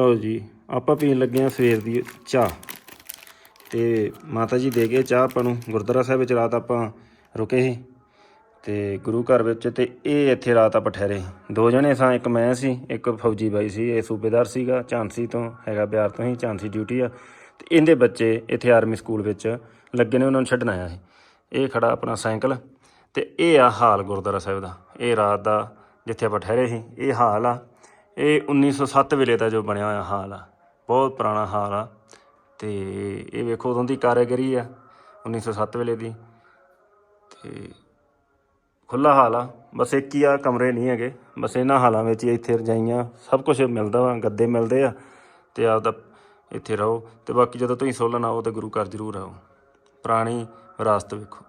ਲਓ ਜੀ, ਆਪਾਂ ਪੀਣ ਲੱਗੇ ਆ ਸਵੇਰ ਦੀ ਚਾਹ। ਤੇ ਮਾਤਾ ਜੀ ਦੇ ਗਏ ਚਾਹ ਆਪਾਂ ਨੂੰ। ਗੁਰਦੁਆਰਾ ਸਾਹਿਬ ਵਿੱਚ ਰਾਤ ਆਪਾਂ ਰੁਕੇ ਸੀ। ਤੇ ਗੁਰੂ ਘਰ ਵਿੱਚ ਤੇ ਇਹ ਇੱਥੇ ਰਾਤ ਆਪਾਂ ਠਹਿਰੇ ਦੋ ਜਣੇ ਸਾਂ, ਇੱਕ ਮੈਂ ਸੀ, ਇੱਕ ਫੌਜੀ ਬਾਈ ਸੀ। ਇਹ ਸੂਬੇਦਾਰ ਸੀਗਾ, ਝਾਂਸੀ ਤੋਂ, ਹੈਗਾ ਬਿਹਾਰ ਤੋਂ ਹੀ, ਝਾਂਸੀ ਡਿਊਟੀ ਆ। ਤੇ ਇਹਦੇ ਬੱਚੇ ਇੱਥੇ ਆਰਮੀ ਸਕੂਲ ਵਿੱਚ ਲੱਗੇ ਨੇ, ਉਹਨਾਂ ਨੂੰ ਛੱਡਣ ਆਇਆ ਸੀ। ਇਹ ਖੜਾ ਆਪਣਾ ਸਾਈਕਲ। ਤੇ ਇਹ ਆ ਹਾਲ ਗੁਰਦੁਆਰਾ ਸਾਹਿਬ ਦਾ। ਇਹ ਰਾਤ ਦਾ ਜਿੱਥੇ ਆਪਾਂ ਠਹਿਰੇ ਸੀ, ਇਹ ਹਾਲ ਆ। ਇਹ 1907 ਵੇਲੇ ਦਾ ਜੋ ਬਣਿਆ ਹੋਇਆ ਹਾਲ ਆ, ਬਹੁਤ ਪੁਰਾਣਾ ਹਾਲ ਆ। ਤੇ ਇਹ ਵੇਖੋ ਉਦੋਂ ਦੀ ਕਾਰੀਗਰੀ ਆ 1907 ਵੇਲੇ ਦੀ। ਤੇ ਖੁੱਲਾ ਹਾਲ ਆ, ਬਸ ਇੱਕ ਹੀ ਆ, ਕਮਰੇ ਨਹੀਂ ਹੈਗੇ। ਬਸ ਇਹਨਾਂ ਹਾਲਾਂ ਵਿੱਚ ਹੀ ਇੱਥੇ ਰਜਾਈਆਂ, ਸਭ ਕੁਝ ਮਿਲਦਾ ਵਾ, ਗੱਦੇ ਮਿਲਦੇ ਆ ਤੇ ਆਪਦਾ ਇੱਥੇ ਰਹੋ। ਤੇ ਬਾਕੀ ਜਦੋਂ ਤੁਸੀਂ ਸੋਲਨ ਆਓ ਤਾਂ ਗੁਰੂ ਘਰ ਜ਼ਰੂਰ ਆਓ। ਪੁਰਾਣੀ ਵਿਰਾਸਤ ਵੇਖੋ।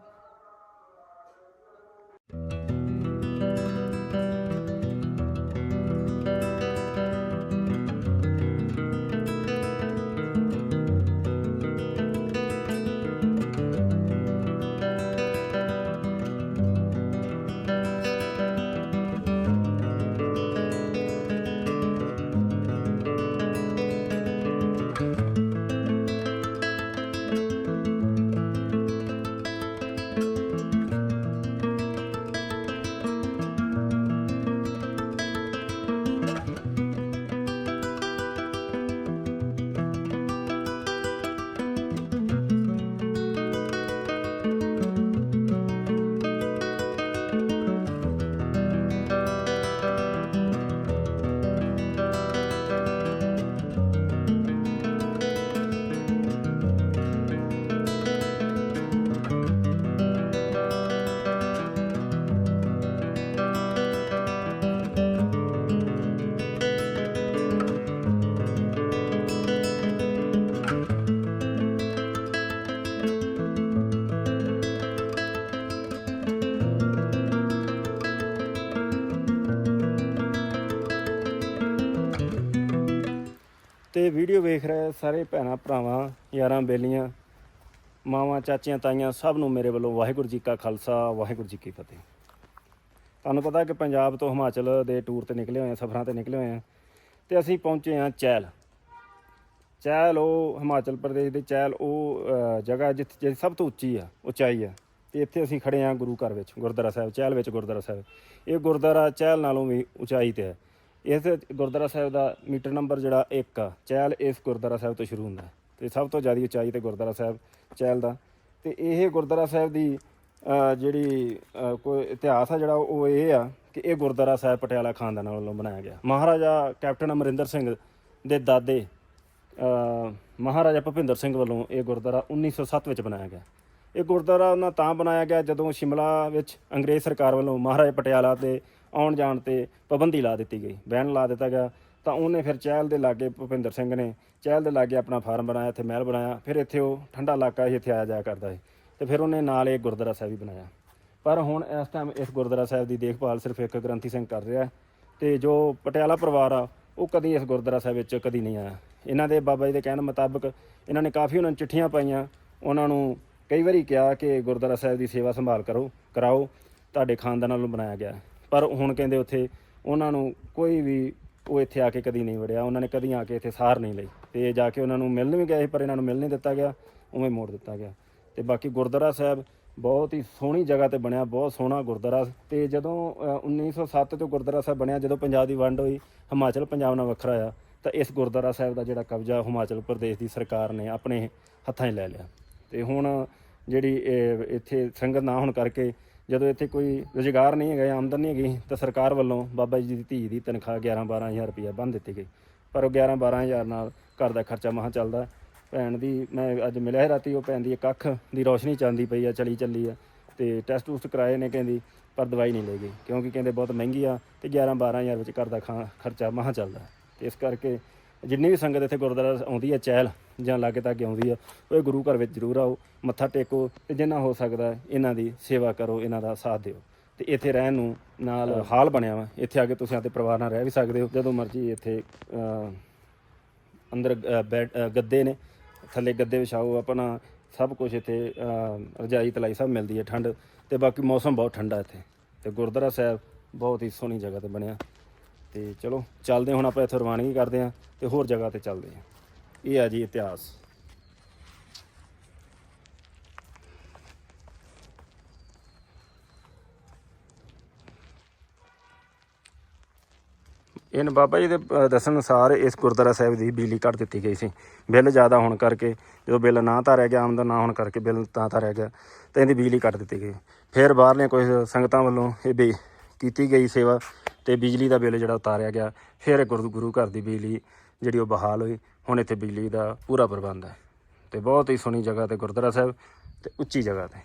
ਤੇ ਵੀਡੀਓ ਵੇਖ ਰਹੇ ਸਾਰੇ ਭੈਣਾਂ, ਭਰਾਵਾਂ, ਯਾਰਾਂ, ਬੇਲੀਆਂ, ਮਾਵਾਂ, ਚਾਚੀਆਂ, ਤਾਈਆਂ, ਸਭ ਨੂੰ ਮੇਰੇ ਵੱਲੋਂ ਵਾਹਿਗੁਰੂ ਜੀ ਕਾ ਖਾਲਸਾ, ਵਾਹਿਗੁਰੂ ਜੀ ਕੀ ਫਤਿਹ। ਤੁਹਾਨੂੰ ਪਤਾ ਕਿ ਪੰਜਾਬ ਤੋਂ ਹਿਮਾਚਲ ਦੇ ਟੂਰ ਤੇ ਨਿਕਲੇ ਹੋਏ ਆ, ਸਫ਼ਰਾਂ ਤੇ ਨਿਕਲੇ ਹੋਏ ਆ, ਤੇ ਅਸੀਂ ਪਹੁੰਚੇ ਆ ਚੈਲ। ਚੈਲ ਉਹ ਹਿਮਾਚਲ ਪ੍ਰਦੇਸ਼ ਦੇ ਚੈਲ, ਉਹ ਜਗ੍ਹਾ ਜਿੱਥੇ ਜਿਹੜੀ ਸਭ ਤੋਂ ਉੱਚੀ ਆ, ਉਚਾਈ ਆ, ਤੇ ਇੱਥੇ ਅਸੀਂ ਖੜੇ ਆ ਗੁਰੂ ਘਰ ਵਿੱਚ, ਗੁਰਦੁਆਰਾ ਸਾਹਿਬ, ਚੈਲ ਵਿੱਚ ਗੁਰਦੁਆਰਾ ਸਾਹਿਬ। ਇਹ ਗੁਰਦੁਆਰਾ ਚੈਲ ਨਾਲੋਂ ਵੀ ਉਚਾਈ ਤੇ ਹੈ। ਇਸ ਗੁਰਦੁਆਰਾ ਸਾਹਿਬ ਦਾ ਮੀਟਰ ਨੰਬਰ ਜਿਹੜਾ 1 ਆ ਚੈਲ ਇਸ ਗੁਰਦੁਆਰਾ ਸਾਹਿਬ ਤੋਂ ਸ਼ੁਰੂ ਹੁੰਦਾ। ਹੈ ਤੇ ਸਭ ਤੋਂ ਜ਼ਿਆਦਾ ਉਚਾਈ ਤੇ ਗੁਰਦੁਆਰਾ ਸਾਹਿਬ ਚੈਲ ਦਾ। ਤੇ ਇਹ ਗੁਰਦੁਆਰਾ ਸਾਹਿਬ ਦੀ ਜਿਹੜੀ ਕੋਈ ਇਤਿਹਾਸ ਆ ਜਿਹੜਾ, ਉਹ ਇਹ ਆ ਕਿ ਇਹ ਗੁਰਦੁਆਰਾ ਸਾਹਿਬ ਪਟਿਆਲਾ ਖਾਨਦਾਨਾਂ ਵੱਲੋਂ ਬਣਾਇਆ ਗਿਆ। ਮਹਾਰਾਜਾ ਕੈਪਟਨ ਅਮਰਿੰਦਰ ਸਿੰਘ ਦੇ ਦਾਦੇ ਮਹਾਰਾਜਾ ਭੁਪਿੰਦਰ ਸਿੰਘ ਵੱਲੋਂ ਇਹ ਗੁਰਦੁਆਰਾ 1907 ਵਿੱਚ ਬਣਾਇਆ ਗਿਆ। ਇਹ ਗੁਰਦੁਆਰਾ ਉਹਨਾਂ ਤਾਂ ਬਣਾਇਆ ਗਿਆ ਜਦੋਂ ਸ਼ਿਮਲਾ ਵਿੱਚ ਅੰਗਰੇਜ਼ ਸਰਕਾਰ ਵੱਲੋਂ ਮਹਾਰਾਜਾ ਪਟਿਆਲਾ ਤੇ ਆਉਣ ਜਾਣ ਤੇ ਪਾਬੰਦੀ ਲਾ ਦਿੱਤੀ ਗਈ, ਬੈਨ ਲਾ ਦਿੱਤਾ ਗਿਆ। ਤਾਂ ਉਹਨੇ ਫਿਰ ਚਹਿਲ ਦੇ ਲਾਗੇ ਭੁਪਿੰਦਰ ਸਿੰਘ ਨੇ ਚਹਿਲ ਦੇ ਲਾਗੇ ਆਪਣਾ ਫਾਰਮ ਬਣਾਇਆ, ਇੱਥੇ ਮਹਿਲ ਬਣਾਇਆ। ਫਿਰ ਇੱਥੇ ਉਹ ਠੰਡਾ ਇਲਾਕਾ ਹੀ ਇੱਥੇ ਆਇਆ ਜਾਇਆ ਕਰਦਾ ਸੀ। ਤੇ ਫਿਰ ਉਹਨੇ ਨਾਲ ਇਹ ਗੁਰਦੁਆਰਾ ਸਾਹਿਬ ਵੀ ਬਣਾਇਆ। ਪਰ ਹੁਣ ਇਸ ਟਾਈਮ ਇਸ ਗੁਰਦੁਆਰਾ ਸਾਹਿਬ ਦੀ ਦੇਖਭਾਲ ਸਿਰਫ ਇੱਕ ਗ੍ਰੰਥੀ ਸਿੰਘ ਕਰ ਰਿਹਾ ਹੈ। ਤੇ ਜੋ ਪਟਿਆਲਾ ਪਰਿਵਾਰ ਆ, ਉਹ ਕਦੀ ਇਸ ਗੁਰਦੁਆਰਾ ਸਾਹਿਬ ਵਿੱਚ ਕਦੀ ਨਹੀਂ ਆਇਆ। ਇਹਨਾਂ ਦੇ ਬਾਬਾ ਜੀ ਦੇ ਕਹਿਣ ਮੁਤਾਬਕ ਇਹਨਾਂ ਨੇ ਕਾਫੀ ਉਹਨਾਂ ਨੂੰ ਚਿੱਠੀਆਂ ਪਾਈਆਂ। ਉਹਨਾਂ ਨੂੰ ਕਈ ਵਾਰੀ ਕਿਹਾ ਕਿ ਗੁਰਦੁਆਰਾ ਸਾਹਿਬ ਦੀ ਸੇਵਾ ਸੰਭਾਲ ਕਰੋ, ਕਰਾਓ। ਤੁਹਾਡੇ ਖਾਨਦਾਨ ਨੂੰ ਬਣਾਇਆ ਗਿਆ। ਪਰ ਹੁਣ ਕਹਿੰਦੇ ਉੱਥੇ ਉਹਨਾਂ ਨੂੰ ਕੋਈ ਵੀ ਉਹ ਇੱਥੇ ਆ ਕੇ ਕਦੀ ਨਹੀਂ ਵੜਿਆ। ਉਹਨਾਂ ਨੇ ਕਦੀ ਆ ਕੇ ਇੱਥੇ ਸਾਰ ਨਹੀਂ ਲਈ। ਤੇ ਜਾ ਕੇ ਉਹਨਾਂ ਨੂੰ ਮਿਲਣ ਵੀ ਗਏ ਪਰ ਇਹਨਾਂ ਨੂੰ ਮਿਲ ਨਹੀਂ ਦਿੱਤਾ ਗਿਆ। ਉਵੇਂ ਮੋੜ ਦਿੱਤਾ ਗਿਆ। ਤੇ ਬਾਕੀ ਗੁਰਦੁਆਰਾ ਸਾਹਿਬ ਬਹੁਤ ਹੀ ਸੋਹਣੀ ਜਗ੍ਹਾ ਤੇ ਬਣਿਆ ਬਹੁਤ ਸੋਹਣਾ ਗੁਰਦੁਆਰਾ। ਤੇ ਜਦੋਂ ਅ, 1907 ਤੋਂ ਗੁਰਦੁਆਰਾ ਸਾਹਿਬ ਬਣਿਆ ਜਦੋਂ ਪੰਜਾਬ ਦੀ ਵੰਡ ਹੋਈ ਹਿਮਾਚਲ ਪੰਜਾਬ ਨਾਲ ਵੱਖਰਾ ਆ ਤਾਂ ਇਸ ਗੁਰਦੁਆਰਾ ਸਾਹਿਬ ਦਾ ਜਿਹੜਾ ਕਬਜ਼ਾ ਹਿਮਾਚਲ ਪ੍ਰਦੇਸ਼ ਦੀ ਸਰਕਾਰ ਨੇ ਆਪਣੇ ਹੱਥਾਂ 'ਚ ਲੈ ਲਿਆ। ਤੇ ਹੁਣ ਜਿਹੜੀ ਇੱਥੇ ਸੰਗਤ ਨਾ ਹੋਣ ਕਰਕੇ ਜਦੋਂ ਇੱਥੇ ਕੋਈ ਰੁਜ਼ਗਾਰ ਨਹੀਂ ਹੈਗਾ ਆਮਦਨ ਨਹੀਂ ਹੈਗੀ, ਤਾਂ ਸਰਕਾਰ ਵੱਲੋਂ ਬਾਬਾ ਜੀ ਦੀ ਧੀ ਦੀ ਤਨਖਾਹ 11 12000 ਰੁਪਇਆ ਬੰਨ ਦਿੱਤੀ ਗਈ। ਪਰ ਉਹ 11 12000 ਨਾਲ ਘਰ ਦਾ ਖਰਚਾ ਮਹਾ ਚੱਲਦਾ ਭੈਣ ਦੀ, ਮੈਂ ਅੱਜ ਮਿਲਿਆ ਸੀ ਰਾਤੀ, ਉਹ ਭੈਣ ਦੀ ਇੱਕ ਅੱਖ ਦੀ ਰੋਸ਼ਨੀ ਚਾਂਦੀ ਪਈ ਆ, ਚਲੀ ਚੱਲੀ ਆ ਤੇ ਟੈਸਟ ਟੂਸਟ ਕਰਾਏ ਨੇ ਕਹਿੰਦੀ, ਪਰ ਦਵਾਈ ਨਹੀਂ ਲੈ ਗਈ। ਕਿਉਂਕਿ ਕਹਿੰਦੇ ਬਹੁਤ ਮਹਿੰਗੀ ਆ ਤੇ 11 12000 ਵਿੱਚ ਘਰ ਦਾ ਖਾ- ਖਰਚਾ ਮਹਾ ਚੱਲਦਾ ਤੇ ਇਸ ਕਰਕੇ ਜਿੰਨੀ ਵੀ ਸੰਗਤ ਇੱਥੇ ਗੁਰਦੁਆਰਾ ਆਉਂਦੀ ਹੈ, ਚਹਿਲ ਜਾਂ ਲਾਗੇ ਤੱਕ ਆਉਂਦੀ ਆ, ਉਹ ਗੁਰੂ ਘਰ ਵਿੱਚ ਜ਼ਰੂਰ ਆਓ, ਮੱਥਾ ਟੇਕੋ ਤੇ ਜਿੰਨਾ ਹੋ ਸਕਦਾ ਇਹਨਾਂ ਦੀ ਸੇਵਾ ਕਰੋ, ਇਹਨਾਂ ਦਾ ਸਾਥ ਦਿਓ। ਤੇ ਇੱਥੇ ਰਹਿਣ ਨੂੰ ਨਾਲ ਹਾਲ ਬਣਿਆ ਵਾ, ਇੱਥੇ ਆ ਕੇ ਤੁਸੀਂ ਆਪਣੇ ਪਰਿਵਾਰ ਨਾਲ ਰਹਿ ਵੀ ਸਕਦੇ ਹੋ, ਜਦੋਂ ਮਰਜ਼ੀ ਇੱਥੇ ਅੰਦਰ ਗੱਦੇ ਨੇ, ਥੱਲੇ ਗੱਦੇ ਵਿਛਾਓ, ਆਪਣਾ ਸਭ ਕੁਝ ਇੱਥੇ ਰਜਾਈ ਤਲਾਈ ਸਭ ਮਿਲਦੀ ਹੈ, ਠੰਡ, ਤੇ ਬਾਕੀ ਮੌਸਮ ਬਹੁਤ ਠੰਡਾ ਇੱਥੇ। ਤੇ ਗੁਰਦੁਆਰਾ ਸਾਹਿਬ ਬਹੁਤ ਹੀ ਸੋਹਣੀ ਜਗ੍ਹਾ ਤੇ ਬਣਿਆ। ਤੇ ਚਲੋ, ਚੱਲਦੇ ਹੁਣ ਆਪਾਂ ਇੱਥੋਂ ਰਵਾਨਗੀ ਕਰਦੇ ਹਾਂ, ਤੇ ਹੋਰ ਜਗ੍ਹਾ ਤੇ ਚੱਲਦੇ ਹਾਂ। ਇਹ ਆ ਜੀ ਇਤਿਹਾਸ। ਇਹਨ ਬਾਬਾ ਜੀ ਦੇ ਦੱਸਣ ਅਨੁਸਾਰ ਇਸ ਗੁਰਦੁਆਰਾ ਸਾਹਿਬ ਦੀ ਬਿਜਲੀ ਕੱਟ ਦਿੱਤੀ ਗਈ ਸੀ। ਬਿੱਲ ਜ਼ਿਆਦਾ ਹੋਣ ਕਰਕੇ, ਜਦੋਂ ਬਿੱਲ ਨਾ ਤਾਰਿਆ ਗਿਆ, ਆਮਦਨ ਨਾ ਹੋਣ ਕਰਕੇ ਬਿੱਲ ਤਾਂ ਤਾਰਿਆ ਗਿਆ, ਤਾਂ ਇਹਦੀ ਬਿਜਲੀ ਕੱਟ ਦਿੱਤੀ ਗਈ। ਫਿਰ ਬਾਹਰਲੀਆਂ ਕੁਝ ਸੰਗਤਾਂ ਵੱਲੋਂ ਇਹ ਵੀ ਕੀਤੀ ਗਈ ਸੇਵਾ ਤੇ ਬਿਜਲੀ ਦਾ ਬਿੱਲ ਜਿਹੜਾ ਉਤਾਰਿਆ ਗਿਆ। ਫਿਰ ਇਹ ਗੁਰੂ ਘਰ ਦੀ ਬਿਜਲੀ ਜਿਹੜੀ ਉਹ ਬਹਾਲ ਹੋਈ। ਹੁਣ ਇੱਥੇ ਬਿਜਲੀ ਦਾ ਪੂਰਾ ਪ੍ਰਬੰਧ ਹੈ। ਤੇ ਬਹੁਤ ਹੀ ਸੋਹਣੀ ਜਗ੍ਹਾ ਤੇ ਗੁਰਦੁਆਰਾ ਸਾਹਿਬ ਤੇ ਉੱਚੀ ਜਗ੍ਹਾ ਤੇ।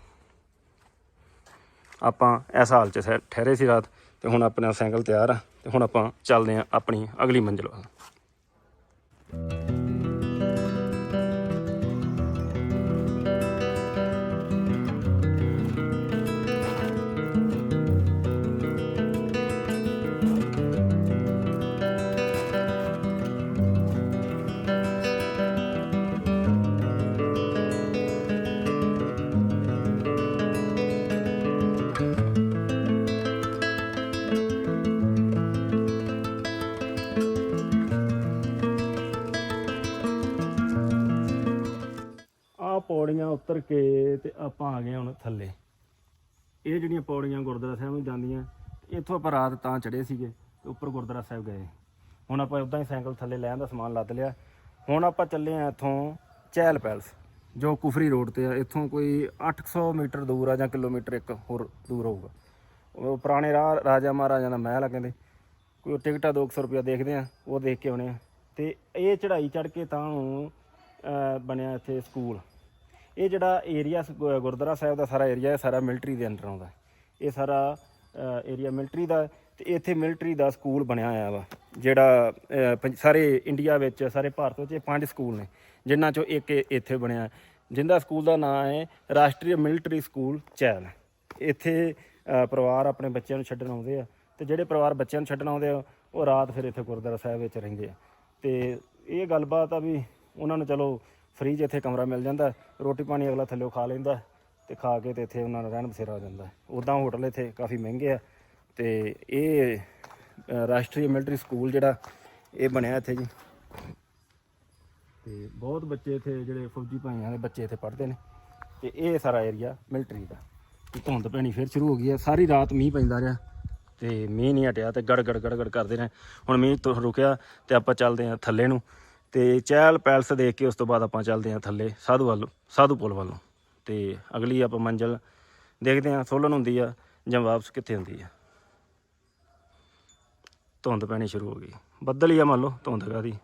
ਆਪਾਂ ਇਸ ਹਾਲ 'ਚ ਸੈ- ਠਹਿਰੇ ਸੀ ਰਾਤ ਤੇ ਹੁਣ ਆਪਣਾ ਸਾਈਕਲ ਤਿਆਰ ਆ ਤੇ ਹੁਣ ਆਪਾਂ ਚੱਲਦੇ ਆ ਆਪਣੀ ਅਗਲੀ ਮੰਜ਼ਿਲ ਵੱਲ। ਪੌੜੀਆਂ ਉਤਰ ਕੇ ਤੇ ਆਪਾਂ ਆ ਗਏ ਹੁਣ ਥੱਲੇ। ਇਹ ਜਿਹੜੀਆਂ ਪੌੜੀਆਂ ਗੁਰਦੁਆਰਾ ਸਾਹਿਬ ਨੂੰ ਜਾਂਦੀਆਂ, ਇੱਥੋਂ ਆਪਾਂ ਰਾਤ ਤਾਂ ਚੜੇ ਸੀਗੇ ਤੇ ਉੱਪਰ ਗੁਰਦੁਆਰਾ ਸਾਹਿਬ ਗਏ। ਹੁਣ ਆਪਾਂ ਉਦਾਂ ਹੀ ਸਾਈਕਲ ਥੱਲੇ ਲੈਣ ਦਾ ਸਮਾਨ ਲੱਦ ਲਿਆ। ਹੁਣ ਆਪਾਂ ਚੱਲੇ ਆ ਇੱਥੋਂ ਚਹਿਲ ਪੈਲਸ, ਜੋ ਕੁਫਰੀ ਰੋਡ ਤੇ ਆ। ਇੱਥੋਂ ਕੋਈ 800 ਮੀਟਰ ਦੂਰ ਆ ਜਾਂ ਕਿਲੋਮੀਟਰ ਇੱਕ ਹੋਰ ਦੂਰ ਹੋਊਗਾ। ਉਹ ਪੁਰਾਣੇ ਰਾਹ ਰਾਜਾ ਮਹਾਰਾਜਾ ਦਾ ਮਹਿਲ ਆ ਕਹਿੰਦੇ। ਕੋਈ ਟਿਕਟਾਂ 200 ਰੁਪਇਆ ਦੇਖਦੇ ਆ ਉਹ ਦੇਖ ਕੇ ਆਉਣੇ ਆ ਤੇ ਇਹ ਚੜ੍ਹਾਈ ਚੜ੍ਹ ਕੇ ਤਾਂ ਨੂੰ ਬਣਿਆ ਇੱਥੇ ਸਕੂਲ। ਇਹ ਜਿਹੜਾ ਏਰੀਆ ਗੁਰਦੁਆਰਾ ਸਾਹਿਬ ਦਾ ਸਾਰਾ ਏਰੀਆ ਇਹ ਸਾਰਾ ਮਿਲਟਰੀ ਦੇ ਅੰਡਰ ਆਉਂਦਾ ਇਹ ਸਾਰਾ ਏਰੀਆ ਮਿਲਟਰੀ ਦਾ ਤੇ ਇੱਥੇ ਮਿਲਟਰੀ ਦਾ ਸਕੂਲ ਬਣਿਆ ਹੋਇਆ ਵਾ ਜਿਹੜਾ ਅਹ, ਸਾਰੇ ਇੰਡੀਆ ਵਿੱਚ ਸਾਰੇ ਭਾਰਤ ਵਿੱਚ ਇਹ ਪੰਜ ਸਕੂਲ ਨੇ ਜਿਨ੍ਹਾਂ ਚੋਂ ਇੱਕ ਇੱਥੇ ਬਣਿਆ ਜਿੰਦਾ ਸਕੂਲ ਦਾ ਨਾਮ ਹੈ ਰਾਸ਼ਟਰੀ ਮਿਲਟਰੀ ਸਕੂਲ ਚੈਲ ਇੱਥੇ ਪਰਿਵਾਰ ਆਪਣੇ ਬੱਚਿਆਂ ਨੂੰ ਛੱਡਣ ਆਉਂਦੇ ਆ ਤੇ ਜਿਹੜੇ ਪਰਿਵਾਰ ਬੱਚਿਆਂ ਨੂੰ ਛੱਡਣ ਆਉਂਦੇ ਆ ਉਹ ਰਾਤ ਫਿਰ ਇੱਥੇ ਗੁਰਦੁਆਰਾ ਸਾਹਿਬ ਵਿੱਚ ਰਹਿੰਦੇ ਆ। ਤੇ ਇਹ ਗੱਲਬਾਤ ਆ ਵੀ ਉਹਨਾਂ ਨੂੰ ਚਲੋ ਫ੍ਰੀ 'ਚ ਇੱਥੇ ਕਮਰਾ ਮਿਲ ਜਾਂਦਾ ਰੋਟੀ ਪਾਣੀ ਅਗਲਾ ਥੱਲੇ ਖਾ ਲੈਂਦਾ ਤੇ ਖਾ ਕੇ ਤੇ ਇੱਥੇ ਉਹਨਾਂ ਨੂੰ ਰਹਿਣ ਬਸੇਰਾ ਹੋ ਜਾਂਦਾ ਉਦਾਂ ਹੋਟਲ ਇੱਥੇ ਕਾਫੀ ਮਹਿੰਗੇ ਆ ਤੇ ਇਹ ਰਾਸ਼ਟਰੀ ਮਿਲਟਰੀ ਸਕੂਲ ਜਿਹੜਾ ਇਹ ਬਣਿਆ ਇੱਥੇ ਜੀ। ਤੇ ਬਹੁਤ ਬੱਚੇ ਇੱਥੇ ਜਿਹੜੇ ਫੌਜੀ ਭਾਈਆਂ ਦੇ ਬੱਚੇ ਇੱਥੇ ਪੜ੍ਹਦੇ ਨੇ ਤੇ ਇਹ ਸਾਰਾ ਏਰੀਆ ਮਿਲਟਰੀ ਦਾ। ਤੇ ਧੁੰਦ ਪੈਣੀ ਫਿਰ ਸ਼ੁਰੂ ਹੋ ਗਈ ਹੈ, ਸਾਰੀ ਰਾਤ ਮੀਂਹ ਪੈਂਦਾ ਰਿਹਾ ਤੇ ਮੀਂਹ ਨਹੀਂ ਹਟਿਆ ਤੇ ਗੜ ਗੜ ਗੜ ਗੜ ਕਰਦੇ ਨੇ ਹੁਣ ਮੀਂਹ ਤੋਂ ਰੁਕਿਆ ਤੇ ਆਪਾਂ ਚੱਲਦੇ ਹਾਂ ਥੱਲੇ ਨੂੰ। ਤੇ ਚਹਿਲ ਪੈਲਸ ਦੇਖ ਕੇ ਉਸ ਤੋਂ ਬਾਅਦ ਆਪਾਂ ਚੱਲਦੇ ਹਾਂ ਥੱਲੇ, ਸਾਧੂ ਵੱਲ ਸਾਧੂ ਪੁਲ ਵੱਲੋਂ ਤੇ ਅਗਲੀ ਆਪਾਂ ਮੰਜ਼ਲ ਦੇਖਦੇ ਹਾਂ, ਸੋਲਨ ਹੁੰਦੀ ਆ ਜਾਂ ਵਾਪਸ ਕਿੱਥੇ ਹੁੰਦੀ ਆ? ਧੁੰਦ ਪੈਣੀ ਸ਼ੁਰੂ ਹੋ ਗਈ। ਬੱਦਲ ਹੀ ਆ ਮੰਨ ਲਓ, ਧੁੰਦ ਕਾਦੀ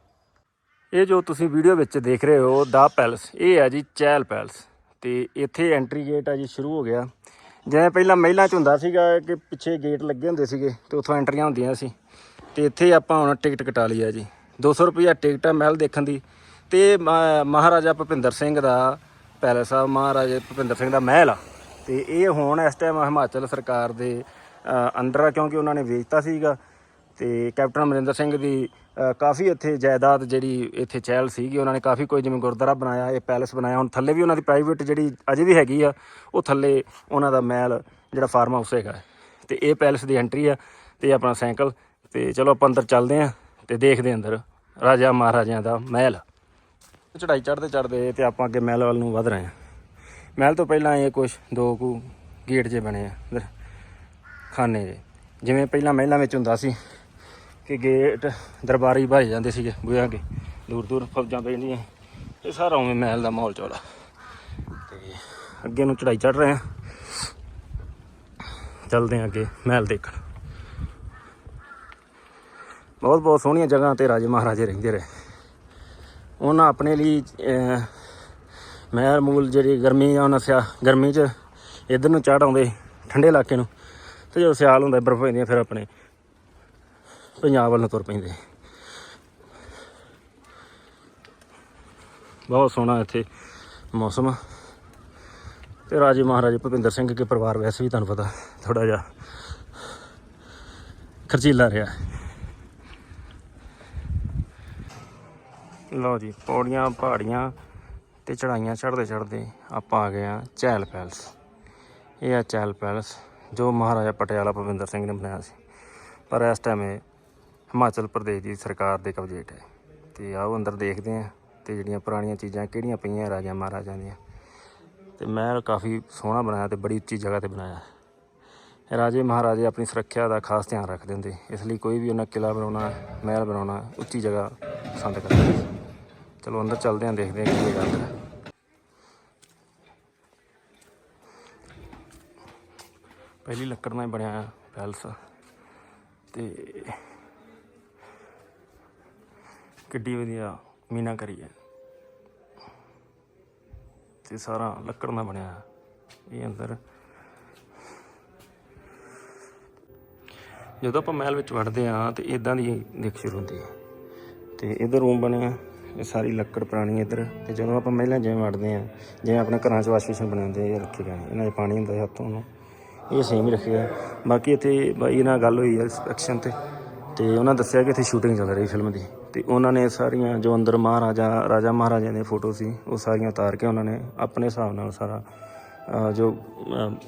ਇਹ ਜੋ ਤੁਸੀਂ ਵੀਡੀਓ ਵਿੱਚ ਦੇਖ ਰਹੇ ਹੋ, ਦਾ ਪੈਲਸ, ਇਹ ਆ ਜੀ ਚਹਿਲ ਪੈਲਸ। ਤੇ ਇੱਥੇ ਐਂਟਰੀ ਗੇਟ ਆ ਜੀ, ਸ਼ੁਰੂ ਹੋ ਗਿਆ। ਜਿਵੇਂ ਪਹਿਲਾਂ ਮਹਿਲਾਂ ਚ ਹੁੰਦਾ ਸੀਗਾ ਕਿ ਪਿੱਛੇ ਗੇਟ ਲੱਗੇ ਹੁੰਦੇ ਸੀਗੇ, ਤੇ ਉੱਥੋਂ ਐਂਟਰੀਆਂ ਹੁੰਦੀਆਂ ਸੀ। ਤੇ ਇੱਥੇ ਆਪਾਂ ਹੁਣ ਟਿਕਟ ਕਟਾ ਲਈ ਆ ਜੀ। 200 ਰੁਪਈਆ ਟਿਕਟ ਆ ਮਹਿਲ ਦੇਖਣ ਦੀ। ਤੇ ਮ- ਮਹਾਰਾਜਾ ਭੁਪਿੰਦਰ ਸਿੰਘ ਦਾ ਪੈਲਸ ਆ ਮਹਾਰਾਜਾ ਭੁਪਿੰਦਰ ਸਿੰਘ ਦਾ ਮਹਿਲ ਆ। ਤੇ ਇਹ ਹੁਣ ਇਸ ਟਾਈਮ ਹਿਮਾਚਲ ਸਰਕਾਰ ਦੇ ਅ, ਅੰਡਰ ਆ ਕਿਉਂਕਿ ਉਹਨਾਂ ਨੇ ਵੇਚਤਾ ਸੀਗਾ। ਤੇ ਕੈਪਟਨ ਅਮਰਿੰਦਰ ਸਿੰਘ ਦੀ ਕਾਫੀ ਇੱਥੇ ਜਾਇਦਾਦ ਜਿਹੜੀ ਇੱਥੇ ਚਹਿਲ ਸੀਗੀ ਉਹਨਾਂ ਨੇ ਕਾਫੀ ਕੋਈ ਜਿਵੇਂ ਗੁਰਦੁਆਰਾ ਬਣਾਇਆ ਇਹ ਪੈਲਸ ਬਣਾਇਆ। ਹੁਣ ਥੱਲੇ ਵੀ ਉਹਨਾਂ ਦੀ ਪ੍ਰਾਈਵੇਟ ਜਿਹੜੀ ਅਜੇ ਵੀ ਹੈਗੀ ਆ ਉਹ ਥੱਲੇ ਉਹਨਾਂ ਦਾ ਮਹਿਲ ਜਿਹੜਾ ਫਾਰਮ ਹਾਊਸ ਹੈਗਾ। ਤੇ ਇਹ ਪੈਲਸ ਦੀ ਐਂਟਰੀ ਆ ਤੇ ਆਪਣਾ ਸਾਈਕਲ ਤੇ ਚਲੋ ਆਪਾਂ ਅੰਦਰ ਚੱਲਦੇ ਆ। ਤੇ ਦੇਖਦੇ ਅੰਦਰ, ਰਾਜਾ ਮਹਾਰਾਜਿਆਂ ਦਾ ਮਹਿਲ। ਚੜਾਈ ਚੜਦੇ ਚੜਦੇ ਤੇ ਆਪਾਂ ਅੱਗੇ ਮਹਿਲ ਵੱਲ ਨੂੰ ਵਧ ਰਹੇ ਹਾਂ। ਮਹਿਲ ਤੋਂ ਪਹਿਲਾਂ ਇਹ ਕੁਝ ਦੋ ਕੁ ਗੇਟ ਜੇ ਬਣੇ ਆ ਖਾਨੇ ਜੇ ਜਿਵੇਂ ਪਹਿਲਾਂ ਮਹਿਲਾਂ ਵਿੱਚ ਹੁੰਦਾ ਸੀ ਕਿ ਗੇਟ ਦਰਬਾਰੀ ਭਰੇ ਜਾਂਦੇ ਸੀਗੇ ਬੁਆਂ ਕੇ ਦੂਰ ਦੂਰ ਫੌਜਾਂ ਪੈਂਦੀਆਂ ਇਹ ਸਾਰਾ ਉਵੇਂ ਮਹਿਲ ਦਾ ਮਾਹੌਲ ਚੌੜਾ। ਤੇ ਅੱਗੇ ਨੂੰ ਚੜਾਈ ਚੜ ਰਹੇ ਹਾਂ। ਚੱਲਦੇ ਹਾਂ ਅੱਗੇ ਮਹਿਲ ਦੇਖਣ। ਬਹੁਤ ਬਹੁਤ ਸੋਹਣੀਆਂ ਜਗ੍ਹਾ ਤੇ ਰਾਜੇ ਮਹਾਰਾਜੇ ਰਹਿੰਦੇ ਰਹੇ। ਉਹਨਾਂ ਆਪਣੇ ਲਈ ਅਹ, ਮਹਿਲ ਮੂਲ ਜਿਹੜੀ ਗਰਮੀ ਆ ਉਹਨਾਂ ਸਿਆ ਗਰਮੀ 'ਚ ਇਧਰ ਨੂੰ ਚੜ੍ਹ ਆਉਂਦੇ ਠੰਡੇ ਇਲਾਕੇ ਨੂੰ ਤੇ ਜਦੋਂ ਸਿਆਲ ਹੁੰਦਾ ਬਰਫ਼ ਪੈਂਦੀਆਂ ਫਿਰ ਆਪਣੇ ਪੰਜਾਬ ਵੱਲ ਨੂੰ ਤੁਰ ਪੈਂਦੇ। ਬਹੁਤ ਸੋਹਣਾ ਇੱਥੇ ਮੌਸਮ ਆ। ਤੇ ਰਾਜੇ ਮਹਾਰਾਜੇ ਭੁਪਿੰਦਰ ਸਿੰਘ ਕੇ ਪਰਿਵਾਰ ਵੈਸੇ ਵੀ ਤੁਹਾਨੂੰ ਪਤਾ ਥੋੜਾ ਜਿਹਾ ਖਰਚੀਲਾ ਰਿਹਾ। ਲਓ ਜੀ, ਪੌੜੀਆਂ, ਪਹਾੜੀਆਂ ਤੇ ਚੜਾਈਆਂ ਚੜਦੇ ਚੜਦੇ ਆਪਾਂ ਆ ਗਏ ਆ ਚਹਿਲ ਪੈਲਸ ਇਹ ਆ ਚਹਿਲ ਪੈਲਸ ਜੋ ਮਹਾਰਾਜਾ ਪਟਿਆਲਾ ਭੁਪਿੰਦਰ ਸਿੰਘ ਨੇ ਬਣਾਇਆ ਸੀ। ਪਰ ਇਸ ਟਾਈਮ ਇਹ ਹਿਮਾਚਲ ਪ੍ਰਦੇਸ਼ ਦੀ ਸਰਕਾਰ ਦੇ ਕਬਜ਼ੇ ਹੇਠ ਹੈ। ਤੇ ਆਓ ਅੰਦਰ ਦੇਖਦੇ ਹਾਂ ਤੇ ਜਿਹੜੀਆਂ ਪੁਰਾਣੀਆਂ ਚੀਜ਼ਾਂ ਕਿਹੜੀਆਂ ਪਈਆਂ ਰਾਜਾ ਮਹਾਰਾਜਾ ਦੀਆਂ। ਤੇ ਮਹਿਲ ਕਾਫੀ ਸੋਹਣਾ ਬਣਾਇਆ ਤੇ ਬੜੀ ਉੱਚੀ ਜਗ੍ਹਾ ਤੇ ਬਣਾਇਆ। ਰਾਜੇ ਮਹਾਰਾਜੇ ਆਪਣੀ ਸੁਰੱਖਿਆ ਦਾ ਖਾਸ ਧਿਆਨ ਰੱਖਦੇ ਹੁੰਦੇ। ਇਸ ਲਈ ਕੋਈ ਵੀ ਉਹਨਾਂ ਕਿਲਾ ਬਣਾਉਣਾ, ਮਹਿਲ ਬਣਾਉਣਾ, ਉੱਚੀ ਜਗ੍ਹਾ ਪਸੰਦ ਕਰਦੇ ਸੀ। ਚਲੋ ਅੰਦਰ ਚੱਲਦੇ ਹਾਂ ਦੇਖਦੇ ਹਾਂ ਕੀ ਹੈਗਾ ਅੰਦਰ ਪਹਿਲੀ ਲੱਕੜ ਨਾਲ ਹੀ ਬਣਿਆ ਪੈਲਸ। ਤੇ ਕਿੱਡੀ ਵਧੀਆ ਮੀਨਾ ਕਰੀ ਹੈ। ਤੇ ਸਾਰਾ ਲੱਕੜ ਨਾਲ ਬਣਿਆ ਇਹ ਅੰਦਰ। ਜਦੋਂ ਆਪਾਂ ਮਹਿਲ ਵਿੱਚ ਵੜਦੇ ਆ, ਤੇ ਇਦਾਂ ਦੀ ਦੇਖ ਸ਼ੁਰੂ ਹੁੰਦੀ ਹੈ। ਤੇ ਇਧਰ ਰੂਮ ਬਣਿਆ। ਇਹ ਸਾਰੀ ਲੱਕੜ ਪੁਰਾਣੀ ਇੱਧਰ ਤੇ ਜਦੋਂ ਆਪਾਂ ਮਹਿਲਾਂ ਜਿਵੇਂ ਵੜਦੇ ਆ ਜਿਵੇਂ ਆਪਣੇ ਘਰਾਂ 'ਚ ਵਾਸ਼ ਬੇਸਿਨ ਬਣਾਉਂਦੇ ਆ ਇਹ ਰੱਖੇ ਗਏ ਇਹਨਾਂ 'ਚ ਪਾਣੀ ਹੁੰਦਾ ਹੱਥੋਂ ਨੂੰ, ਇਹ ਸੇਮ ਹੀ ਰੱਖਿਆ। ਬਾਕੀ ਇੱਥੇ ਬਾਈ ਨਾਲ ਗੱਲ ਹੋਈ ਹੈ ਐਕਸ਼ਨ ਤੇ ਤੇ ਉਹਨਾਂ ਦੱਸਿਆ ਕਿ ਇੱਥੇ ਸ਼ੂਟਿੰਗ ਚੱਲ ਰਹੀ ਫਿਲਮ ਦੀ, ਤੇ ਉਹਨਾਂ ਨੇ ਸਾਰੀਆਂ ਜੋ ਅੰਦਰ ਮਹਾਰਾਜਾ, ਰਾਜਾ ਮਹਾਰਾਜਿਆਂ ਦੀਆਂ ਫੋਟੋ ਸੀ, ਉਹ ਸਾਰੀਆਂ ਉਤਾਰ ਕੇ ਉਹਨਾਂ ਨੇ ਆਪਣੇ ਹਿਸਾਬ ਨਾਲ ਸਾਰਾ ਜੋ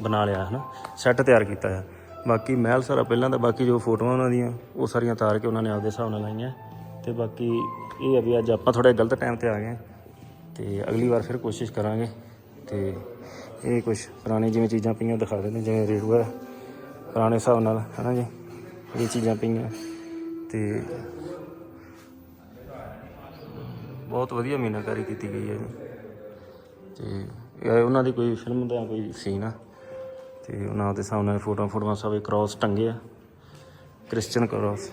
ਬਣਾ ਲਿਆ ਹੈ ਨਾ ਸੈੱਟ ਤਿਆਰ ਕੀਤਾ ਹੈ ਬਾਕੀ ਮਹਿਲ ਸਾਰਾ ਪਹਿਲਾਂ ਦਾ, ਬਾਕੀ ਜੋ ਫੋਟੋਆਂ ਉਹਨਾਂ ਦੀਆਂ, ਉਹ ਸਾਰੀਆਂ ਉਤਾਰ ਕੇ ਉਹਨਾਂ ਨੇ ਆਪਦੇ ਹਿਸਾਬ ਨਾਲ ਲਾਈਆਂ। ਤੇ ਬਾਕੀ ਇਹ ਆ ਵੀ ਅੱਜ ਆਪਾਂ ਥੋੜਾ ਗਲਤ ਟਾਈਮ ਤੇ ਆ ਗਏ ਹਾਂ ਤੇ ਅਗਲੀ ਵਾਰ ਫਿਰ ਕੋਸ਼ਿਸ਼ ਕਰਾਂਗੇ ਤੇ ਇਹ ਕੁਝ ਪੁਰਾਣੇ ਜਿਵੇਂ ਚੀਜ਼ਾਂ ਪਈਆਂ ਦਿਖਾ ਦਿੰਦੇ ਜਿਵੇਂ ਰੇਡੂਆ ਪੁਰਾਣੇ ਹਿਸਾਬ ਨਾਲ, ਹਨਾ ਜੀ? ਇਹ ਚੀਜ਼ਾਂ ਪਈਆਂ ਤੇ ਬਹੁਤ ਵਧੀਆ ਮੀਨਾਕਾਰੀ ਕੀਤੀ ਗਈ ਹੈ ਜੀ। ਤੇ ਇਹ ਉਹਨਾਂ ਦੀ ਕੋਈ ਫਿਲਮ ਦਾ ਕੋਈ ਸੀਨ ਆ। ਤੇ ਉਹਨਾਂ ਦੇ ਸਾਹਮਣੇ ਫੋਟੋਆਂ ਫੋਟੋਆਂ ਸਭ ਕ੍ਰਾਸ ਟੰਗੇ ਆ। ਕ੍ਰਿਸਚੀਅਨ ਕ੍ਰਾਸ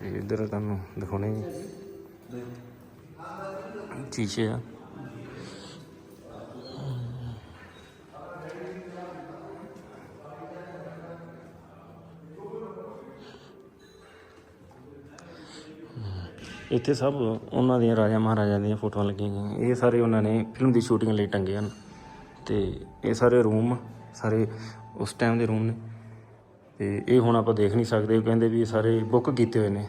ਤੇ ਇੱਧਰ ਤੁਹਾਨੂੰ ਦਿਖਾਉਣੇ ਜੀ। ਸ਼ੀਸ਼ੇ ਆ। ਇੱਥੇ ਸਭ ਉਹਨਾਂ ਦੀਆਂ ਰਾਜਾ ਮਹਾਰਾਜਾ ਦੀਆਂ ਫੋਟੋਆਂ ਲੱਗੀਆਂ ਗਈਆਂ। ਇਹ ਸਾਰੇ ਉਹਨਾਂ ਨੇ ਫਿਲਮ ਦੀ ਸ਼ੂਟਿੰਗ ਲਈ ਟੰਗੇ ਹਨ। ਤੇ ਇਹ ਸਾਰੇ ਰੂਮ, ਸਾਰੇ ਉਸ ਟਾਈਮ ਦੇ ਰੂਮ ਨੇ। ਤੇ ਇਹ ਹੁਣ ਆਪਾਂ ਦੇਖ ਨਹੀਂ ਸਕਦੇ, ਉਹ ਕਹਿੰਦੇ ਵੀ ਇਹ ਸਾਰੇ ਬੁੱਕ ਕੀਤੇ ਹੋਏ ਨੇ।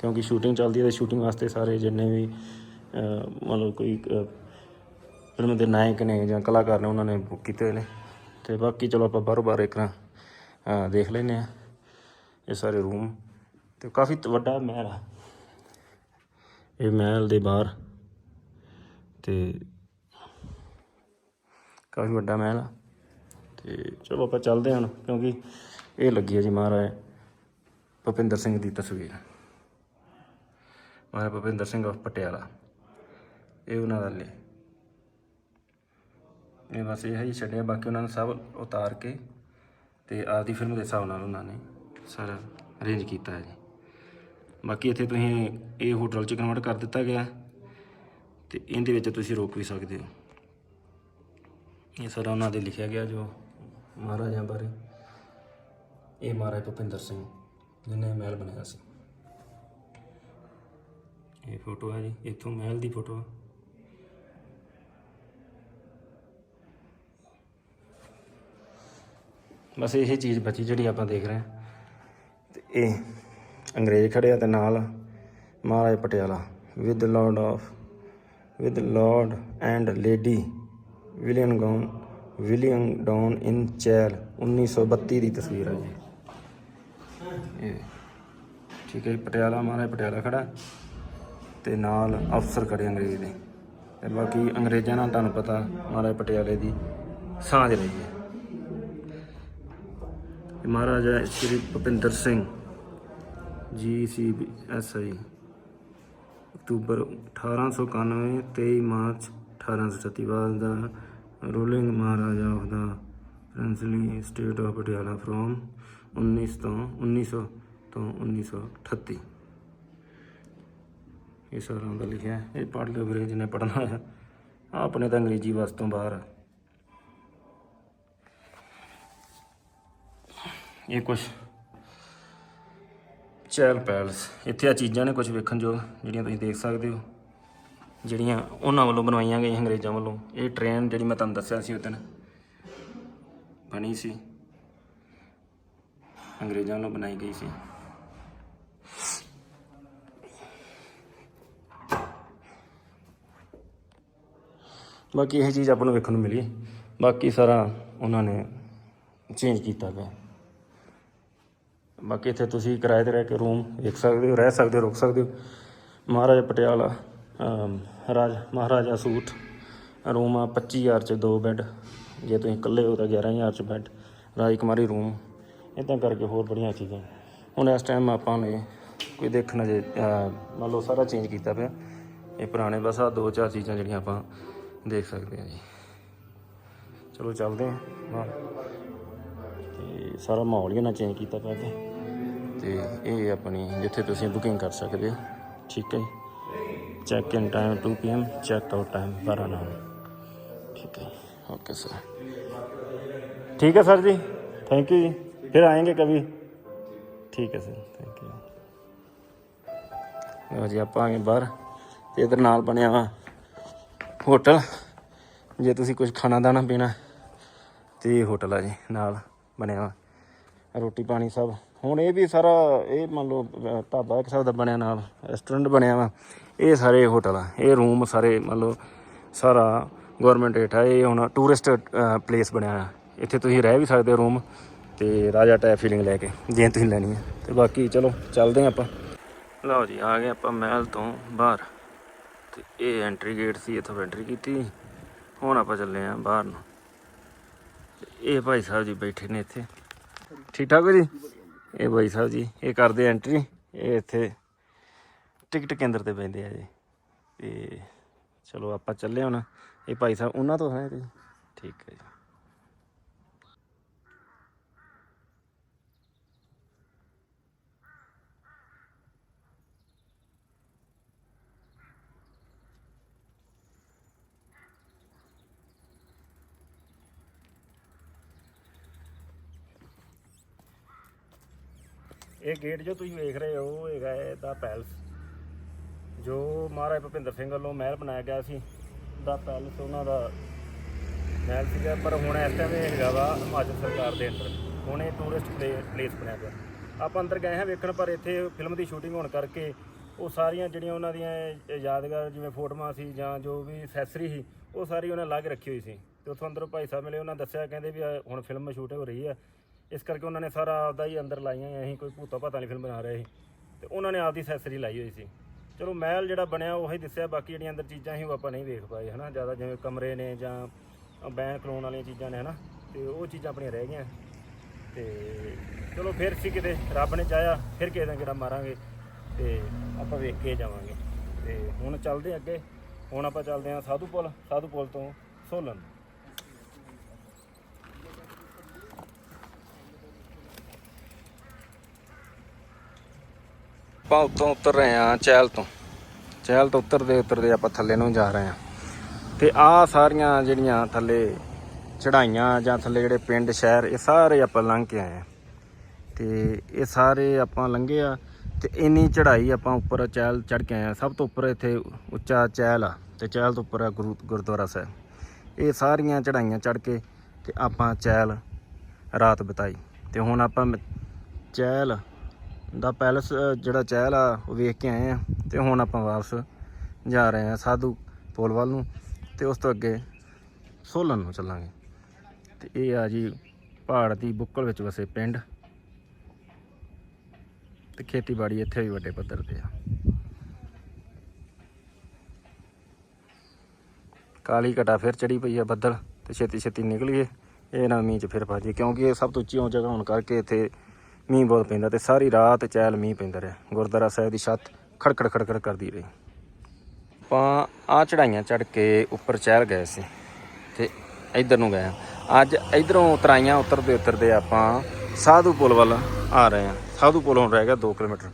ਕਿਉਂਕਿ ਸ਼ੂਟਿੰਗ ਚੱਲਦੀ ਹੈ ਤੇ ਸ਼ੂਟਿੰਗ ਵਾਸਤੇ ਸਾਰੇ ਜਿੰਨੇ ਵੀ ਮਤਲਬ ਕੋਈ ਫਿਲਮ ਦੇ ਨਾਇਕ ਨੇ ਜਾਂ ਕਲਾਕਾਰ ਨੇ, ਉਹਨਾਂ ਨੇ ਬੁੱਕ ਕੀਤੇ ਹੋਏ ਨੇ। ਤੇ ਬਾਕੀ ਚਲੋ ਆਪਾਂ ਬਾਹਰੋਂ ਬਾਹਰ ਇੱਕ ਨਾ ਦੇਖ ਲੈਨੇ ਆ ਇਹ ਸਾਰੇ ਰੂਮ ਤੇ ਕਾਫੀ ਵੱਡਾ ਮਹਿਲ ਆ। ਇਹ ਮਹਿਲ ਦੇ ਬਾਹਰ, ਤੇ ਕਾਫੀ ਵੱਡਾ ਮਹਿਲ ਆ। ਤੇ ਚਲੋ ਆਪਾਂ ਚੱਲਦੇ ਹਾਂ ਕਿਉਂਕਿ ਇਹ ਲੱਗੀ ਹੈ ਜੀ ਮਹਾਰਾਜ, ਭੁਪਿੰਦਰ ਸਿੰਘ ਦੀ ਤਸਵੀਰ। ਮਹਾਰਾਜ ਭੁਪਿੰਦਰ ਸਿੰਘ of ਪਟਿਆਲਾ। ਇਹ ਉਹਨਾਂ ਦਾ ਲੈ ਇਹ ਬਸ ਇਹ ਹੈ ਹੀ ਛੱਡਿਆ, ਬਾਕੀ ਉਹਨਾਂ ਨੇ ਸਭ ਉਤਾਰ ਕੇ ਤੇ ਆਪਦੀ ਫਿਲਮ ਦੇ ਹਿਸਾਬ ਨਾਲ ਉਹਨਾਂ ਨੇ ਸਾਰਾ ਅਰੇਂਜ ਕੀਤਾ ਹੈ ਜੀ। ਬਾਕੀ ਇੱਥੇ ਤੁਸੀਂ ਇਹ ਹੋਟਲ ਚ ਕਨਵਰਟ ਕਰ ਦਿੱਤਾ ਗਿਆ ਤੇ ਇਹਦੇ ਵਿੱਚ ਤੁਸੀਂ ਰੋਕ ਵੀ ਸਕਦੇ ਹੋ। ਇਹ ਸਾਰਾ ਉਹਨਾਂ ਦੇ ਲਿਖਿਆ ਗਿਆ ਜੋ ਮਹਾਰਾਜਾ ਬਾਰੇ। ਇਹ ਮਹਾਰਾਜ ਭੁਪਿੰਦਰ ਸਿੰਘ ਜਿਹਨੇ ਮਹਿਲ ਬਣਾਇਆ ਸੀ। ਇਹ ਫੋਟੋ ਹੈ ਜੀ ਇੱਥੋਂ ਮਹਿਲ ਦੀ ਫੋਟੋ ਹੈ ਬਸ ਇਹ ਚੀਜ਼ ਬਚੀ ਜਿਹੜੀ ਆਪਾਂ ਦੇਖ ਰਹੇ ਹਾਂ। ਤੇ ਇਹ ਅੰਗਰੇਜ਼ ਖੜੇ ਆ ਤੇ ਨਾਲ Maharaj Patiala with lord of with lord and lady William gown William down in Chail 1932 ਦੀ ਤਸਵੀਰ ਹੈ ਜੀ। ਇਹ। ਠੀਕ ਹੈ ਜੀ, ਪਟਿਆਲਾ ਮਹਾਰਾਜ ਪਟਿਆਲਾ ਖੜਾ। ਤੇ ਨਾਲ ਅਫਸਰ ਖੜੇ ਅੰਗਰੇਜ਼ ਦੇ। ਤੇ ਬਾਕੀ ਅੰਗਰੇਜ਼ਾਂ ਨਾਲ ਤੁਹਾਨੂੰ ਪਤਾ ਮਹਾਰਾਜ ਪਟਿਆਲੇ ਦੀ ਸਾਂਝ ਰਹੀ ਹੈ। Maharaja Shri Bhupinder Singh ji C S I October 1891 23 March 1837 ਬਾਅਦ ਦਾ ruling Maharaja of the princely state of Patiala from 19 ਤੋਂ 1900 ਤੋਂ 1938 ਇਹ ਸਾਰਾ ਦਾ ਲਿਖਿਆ ਇਹ ਪੜ੍ਹ ਲਿਓ ਵੀਰੇ ਜਿਹਨੇ ਪੜ੍ਹਨਾ ਹੈ। ਆਪਣੇ ਤਾਂ ਅੰਗਰੇਜ਼ੀ ਵਸ ਤੋਂ ਬਾਹਰ। ਆ। ਇਹ ਕੁਛ ਚੈਲ ਪੈਲਸ। ਇੱਥੇ ਆ ਚੀਜ਼ਾਂ ਨੇ ਕੁਝ ਵੇਖਣ ਯੋਗ, ਜਿਹੜੀਆਂ ਤੁਸੀਂ ਦੇਖ ਸਕਦੇ ਹੋ। ਜਿਹੜੀਆਂ ਉਹਨਾਂ ਵੱਲੋਂ ਬਣਵਾਈਆਂ ਗਈਆਂ ਅੰਗਰੇਜ਼ਾਂ ਵੱਲੋਂ। ਇਹ ਟ੍ਰੇਨ ਜਿਹੜੀ ਮੈਂ ਤੁਹਾਨੂੰ ਦੱਸਿਆ ਸੀ ਉਦੋਂ ਬਣੀ ਸੀ। ਅੰਗਰੇਜ਼ਾਂ ਵੱਲੋਂ ਬਣਾਈ ਗਈ ਸੀ। ਬਾਕੀ ਇਹ ਚੀਜ਼ ਆਪਾਂ ਨੂੰ ਵੇਖਣ ਨੂੰ ਮਿਲੀ। ਬਾਕੀ ਸਾਰਾ ਉਹਨਾਂ ਨੇ ਚੇਂਜ ਕੀਤਾ ਗਿਆ ਬਾਕੀ ਇੱਥੇ ਤੁਸੀਂ ਕਿਰਾਏ ਤੇ ਰਹਿ ਕੇ ਰੂਮ ਵੇਖ ਸਕਦੇ ਹੋ, ਰਹਿ ਸਕਦੇ ਹੋ, ਰੁਕ ਸਕਦੇ ਹੋ। ਮਹਾਰਾਜਾ ਪਟਿਆਲਾ ਰਾਜ, ਮਹਾਰਾਜਾ ਸੂਟ। ਰੂਮ ਆ 25000 ਚ ਦੋ ਬੈੱਡ ਜੇ ਤੁਸੀਂ ਇਕੱਲੇ ਹੋ ਤਾਂ 11000 ਚ ਬੈੱਡ ਰਾਜਕੁਮਾਰੀ ਰੂਮ ਇਦਾਂ ਕਰਕੇ ਹੋਰ ਬੜੀਆਂ ਚੀਜ਼ਾਂ। ਹੁਣ ਇਸ ਟਾਈਮ ਆਪਾਂ ਨੇ ਕੋਈ ਦੇਖਣਾ ਜੇ ਮੰਨ ਲਓ ਸਾਰਾ ਚੇਂਜ ਕੀਤਾ ਪਿਆ। ਇਹ ਪੁਰਾਣੇ ਬਸ ਆ ਦੋ ਚਾਰ ਚੀਜ਼ਾਂ ਜਿਹੜੀਆਂ ਆਪਾਂ ਦੇਖ ਸਕਦੇ ਹਾਂ ਜੀ। ਚਲੋ ਚੱਲਦੇ ਹਾਂ ਤੇ ਸਾਰਾ ਮਾਹੌਲ ਹੀ ਨਾ ਚੇਂਜ ਕੀਤਾ ਪਿਆ ਤੇ ਤੇ ਇਹ ਆਪਣੀ ਜਿੱਥੇ ਤੁਸੀਂ ਬੁਕਿੰਗ ਕਰ ਸਕਦੇ ਹੋ। ਠੀਕ ਹੈ check in time 2 PM check out time 12 ਨਾਮ ਠੀਕ ਹੈ ਓਕੇ ਸਰ ਠੀਕ ਹੈ ਸਰ ਜੀ। ਥੈਂਕ ਯੂ ਜੀ। फिर आएंगे कभी ठीक है सर थैंक यू ਲਓ ਜੀ ਆਪਾਂ ਆ ਗਏ ਬਾਹਰ ਤੇ ਇਧਰ ਨਾਲ ਬਣਿਆ ਵਾ ਹੋਟਲ ਜੇ ਤੁਸੀਂ ਕੁਝ ਖਾਣਾ ਦਾਣਾ ਪੀਣਾ ਤੇ ਇਹ ਹੋਟਲ ਆ ਜੀ ਨਾਲ ਬਣਿਆ ਵਾ ਰੋਟੀ ਪਾਣੀ ਸਭ ਹੁਣ ਇਹ ਵੀ ਸਾਰਾ ਇਹ ਮੰਨ ਲਓ ਅਹ, ਢਾਬਾ ਇੱਕ ਹਿਸਾਬ ਦਾ ਬਣਿਆ ਨਾਲ ਰੈਸਟੋਰੈਂਟ ਬਣਿਆ ਵਾ ਇਹ ਸਾਰੇ ਹੋਟਲ ਆ ਇਹ ਰੂਮ ਸਾਰੇ ਮੰਨ ਲਓ ਸਾਰਾ ਗਵਰਨਮੈਂਟ ਹੇਠ ਆ ਇਹ ਹੁਣ ਟੂਰਿਸਟ ਪਲੇਸ ਬਣਿਆ ਆ ਇੱਥੇ ਤੁਸੀਂ ਰਹਿ ਵੀ ਸਕਦੇ ਹੋ ਰੂਮ ਤੇ ਰਾਜਾ ਟਾਈਪ ਫੀਲਿੰਗ ਲੈ ਕੇ ਜੇ ਤੁਸੀਂ ਲੈਣੀ ਹੈ ਤੇ ਬਾਕੀ ਚਲੋ, ਚੱਲਦੇ ਹਾਂ ਆਪਾਂ। ਲਓ ਜੀ, ਆ ਗਏ ਆਪਾਂ ਮਹਿਲ ਤੋਂ ਬਾਹਰ। ਤੇ ਇਹ ਐਂਟਰੀ ਗੇਟ ਸੀ, ਇੱਥੋਂ ਐਂਟਰੀ ਕੀਤੀ। ਹੁਣ ਆਪਾਂ ਚੱਲੇ ਆਂ ਬਾਹਰ ਨੂੰ। ਇਹ ਭਾਈ ਸਾਹਿਬ ਜੀ ਬੈਠੇ ਨੇ ਇੱਥੇ। ਠੀਕ ਠਾਕ ਹੋ ਜੀ? ਇਹ ਭਾਈ ਸਾਹਿਬ ਜੀ, ਇਹ ਕਰਦੇ ਐਂਟਰੀ ਇਹ ਇੱਥੇ ਟਿਕਟ ਕੇਂਦਰ ਤੇ ਬੈਠਦੇ ਆ ਜੀ। ਤੇ ਚਲੋ ਆਪਾਂ ਚੱਲੇ ਹੁਣ। ਇਹ ਭਾਈ ਸਾਹਿਬ, ਉਹਨਾਂ ਤੋਂ ਹੈ ਜੀ? ਠੀਕ ਹੈ ਜੀ। ਇਹ ਗੇਟ ਜੋ ਤੁਸੀਂ ਵੇਖ ਰਹੇ ਹੋ, ਉਹ ਹੈਗਾ ਹੈ ਦਾ ਪੈਲਸ ਜੋ ਮਹਾਰਾਜ ਭੁਪਿੰਦਰ ਸਿੰਘ ਵੱਲੋਂ ਮਹਿਲ ਬਣਾਇਆ ਗਿਆ ਸੀ, ਦਾ ਪੈਲਸ ਉਹਨਾਂ ਦਾ ਮਹਿਲ ਸੀਗਾ, ਪਰ ਹੁਣ ਇਸ ਟਾਈਮ ਇਹ ਹੈਗਾ ਵਾ ਹਿਮਾਚਲ ਸਰਕਾਰ ਦੇ ਅੰਡਰ ਹੁਣ ਇਹ ਟੂਰਿਸਟ ਪਲੇਸ ਬਣਿਆ ਗਿਆ ਆਪਾਂ ਅੰਦਰ ਗਏ ਹਾਂ ਵੇਖਣ, ਪਰ ਇੱਥੇ ਫਿਲਮ ਦੀ ਸ਼ੂਟਿੰਗ ਹੋਣ ਕਰਕੇ ਉਹ ਸਾਰੀਆਂ ਜਿਹੜੀਆਂ ਉਹਨਾਂ ਦੀਆਂ ਯਾਦਗਾਰ, ਜਿਵੇਂ ਫੋਟੋਆਂ ਸੀ ਜਾਂ ਜੋ ਵੀ ਅਸੈਸਰੀ ਸੀ, ਉਹ ਸਾਰੀ ਉਹਨਾਂ ਲਾ ਕੇ ਰੱਖੀ ਹੋਈ ਸੀ। ਤੇ ਉੱਥੋਂ ਅੰਦਰੋਂ ਭਾਈ ਸਾਹਿਬ ਮਿਲੇ, ਉਹਨਾਂ ਦੱਸਿਆ, ਕਹਿੰਦੇ ਵੀ ਹੁਣ ਫਿਲਮ ਸ਼ੂਟ ਹੋ ਰਹੀ ਹੈ ਇਸ ਕਰਕੇ ਉਹਨਾਂ ਨੇ ਸਾਰਾ ਆਪਦਾ ਹੀ ਅੰਦਰ ਲਾਈਆਂ ਅਸੀਂ ਕੋਈ ਭੂਤਾ ਭਾਤਾਂ ਵਾਲੀ ਫਿਲਮ ਬਣਾ ਰਹੇ ਸੀ। ਤੇ ਉਹਨਾਂ ਨੇ ਆਪਦੀ ਐਕਸੈਸਰੀ ਲਾਈ ਹੋਈ ਸੀ। ਚਲੋ ਮਹਿਲ ਜਿਹੜਾ ਬਣਿਆ, ਉਹੀ ਦੱਸਿਆ, ਬਾਕੀ ਜਿਹੜੀਆਂ ਅੰਦਰ ਚੀਜ਼ਾਂ ਸੀ ਉਹ ਆਪਾਂ ਨਹੀਂ ਵੇਖ ਪਾਏ, ਹਨਾ? ਜ਼ਿਆਦਾ ਜਿਵੇਂ ਕਮਰੇ ਨੇ ਜਾਂ ਬੈਂਕ ਖਲੋਣ ਵਾਲੀਆਂ ਚੀਜ਼ਾਂ ਨੇ, ਹਨਾ? ਤੇ ਉਹ ਚੀਜ਼ਾਂ ਆਪਣੀਆਂ ਰਹਿ ਗਈਆਂ। ਤੇ ਚਲੋ ਫਿਰ ਸੀ ਕਿਤੇ, ਰੱਬ ਨੇ ਚਾਹਿਆ, ਫਿਰ ਕਿਸੇ ਦਾ ਕਿਹੜਾ ਮਾਰਾਂਗੇ ਤੇ ਆਪਾਂ ਵੇਖ ਕੇ ਜਾਵਾਂਗੇ। ਤੇ ਹੁਣ ਚੱਲਦੇ ਅੱਗੇ। ਹੁਣ ਆਪਾਂ ਚੱਲਦੇ ਹਾਂ ਸਾਧੂ ਪੁਲ ਸਾਧੂ ਪੁਲ ਤੋਂ ਸੋਲਨ। ਆਪਾਂ ਉੱਤੋਂ ਉਤਰ ਰਹੇ ਹਾਂ ਚਹਿਲ ਤੋਂ। ਚਹਿਲ ਤੋਂ ਉਤਰਦੇ ਉਤਰਦੇ ਆਪਾਂ ਥੱਲੇ ਨੂੰ ਜਾ ਰਹੇ ਹਾਂ। ਤੇ ਆਹ ਸਾਰੀਆਂ ਜਿਹੜੀਆਂ ਥੱਲੇ ਚੜਾਈਆਂ ਜਾਂ ਥੱਲੇ ਜਿਹੜੇ ਪਿੰਡ, ਸ਼ਹਿਰ, ਇਹ ਸਾਰੇ ਆਪਾਂ ਲੰਘ ਕੇ ਆਏ ਆ ਤੇ ਇਹ ਸਾਰੇ ਆਪਾਂ ਲੰਘੇ ਆ ਤੇ ਇੰਨੀ ਚੜ੍ਹਾਈ ਆਪਾਂ ਉੱਪਰ ਚਹਿਲ ਚੜ ਕੇ ਆਏ ਆ ਸਭ ਤੋਂ ਉੱਪਰ ਇੱਥੇ ਉੱਚਾ ਚਹਿਲ ਆ ਤੇ ਚਹਿਲ ਤੋਂ ਉੱਪਰ ਆ ਗੁਰੂ ਗੁਰਦੁਆਰਾ ਸਾਹਿਬ। ਇਹ ਸਾਰੀਆਂ ਚੜ੍ਹਾਈਆਂ ਚੜ ਕੇ ਤੇ ਆਪਾਂ ਚਹਿਲ ਰਾਤ ਬਿਤਾਈ। ਤੇ ਹੁਣ ਆਪਾਂ ਮ- ਚਹਿਲ ਦਾ ਪੈਲਸ ਜਿਹੜਾ ਚਹਿਲ ਆ, ਉਹ ਵੇਖ ਕੇ ਆਏ ਆ ਤੇ ਹੁਣ ਆਪਾਂ ਵਾਪਸ ਜਾ ਰਹੇ ਆ ਸਾਧੂ ਪੁਲ ਵੱਲ ਨੂੰ ਤੇ ਉਸ ਤੋਂ ਅੱਗੇ ਸੋਲਨ ਨੂੰ ਚੱਲਾਂਗੇ। ਤੇ ਇਹ ਆ ਜੀ ਪਹਾੜ ਦੀ ਬੁੱਕਲ ਵਿੱਚ ਵਸੇ ਪਿੰਡ। ਤੇ ਖੇਤੀਬਾੜੀ ਇੱਥੇ ਵੀ ਵੱਡੇ ਪੱਧਰ ਤੇ ਆ। ਕਾਲੀ ਘਟਾ ਫਿਰ ਚੜੀ ਪਈ ਆ ਬੱਦਲ ਤੇ ਛੇਤੀ ਛੇਤੀ ਨਿਕਲੀਏ। ਇਹ ਨਾ ਮੀਂਹ ਚ ਫਿਰ ਭਾਜੀ ਕਿਉਂਕਿ ਇਹ ਸਭ ਤੋਂ ਉੱਚੀ ਉਹ ਜਗ੍ਹਾ ਹੋਣ ਕਰਕੇ ਇੱਥੇ ਮੀਂਹ ਬਹੁਤ ਪੈਂਦਾ ਤੇ ਸਾਰੀ ਰਾਤ ਚੈਲ ਮੀਂਹ ਪੈਂਦਾ ਰਿਹਾ। ਗੁਰਦੁਆਰਾ ਸਾਹਿਬ ਦੀ ਛੱਤ ਖੜਖੜ ਖੜਖੜ ਕਰਦੀ ਰਹੀ। ਆਪਾਂ ਆ ਚੜਾਈਆਂ ਚੜ ਕੇ ਉੱਪਰ ਚਹਿਲ ਗਏ ਸੀ ਤੇ ਇੱਧਰ ਨੂੰ ਗਏ ਹਾਂ। ਅੱਜ ਇਧਰੋਂ ਉਤਰਾਈਆਂ ਉਤਰਦੇ ਉਤਰਦੇ ਆਪਾਂ ਸਾਧੂ ਪੁਲ ਵੱਲ ਆ ਰਹੇ ਹਾਂ। ਸਾਧੂ ਪੁਲ ਹੁਣ ਰਹਿ ਗਿਆ 2 ਕਿਲੋਮੀਟਰ।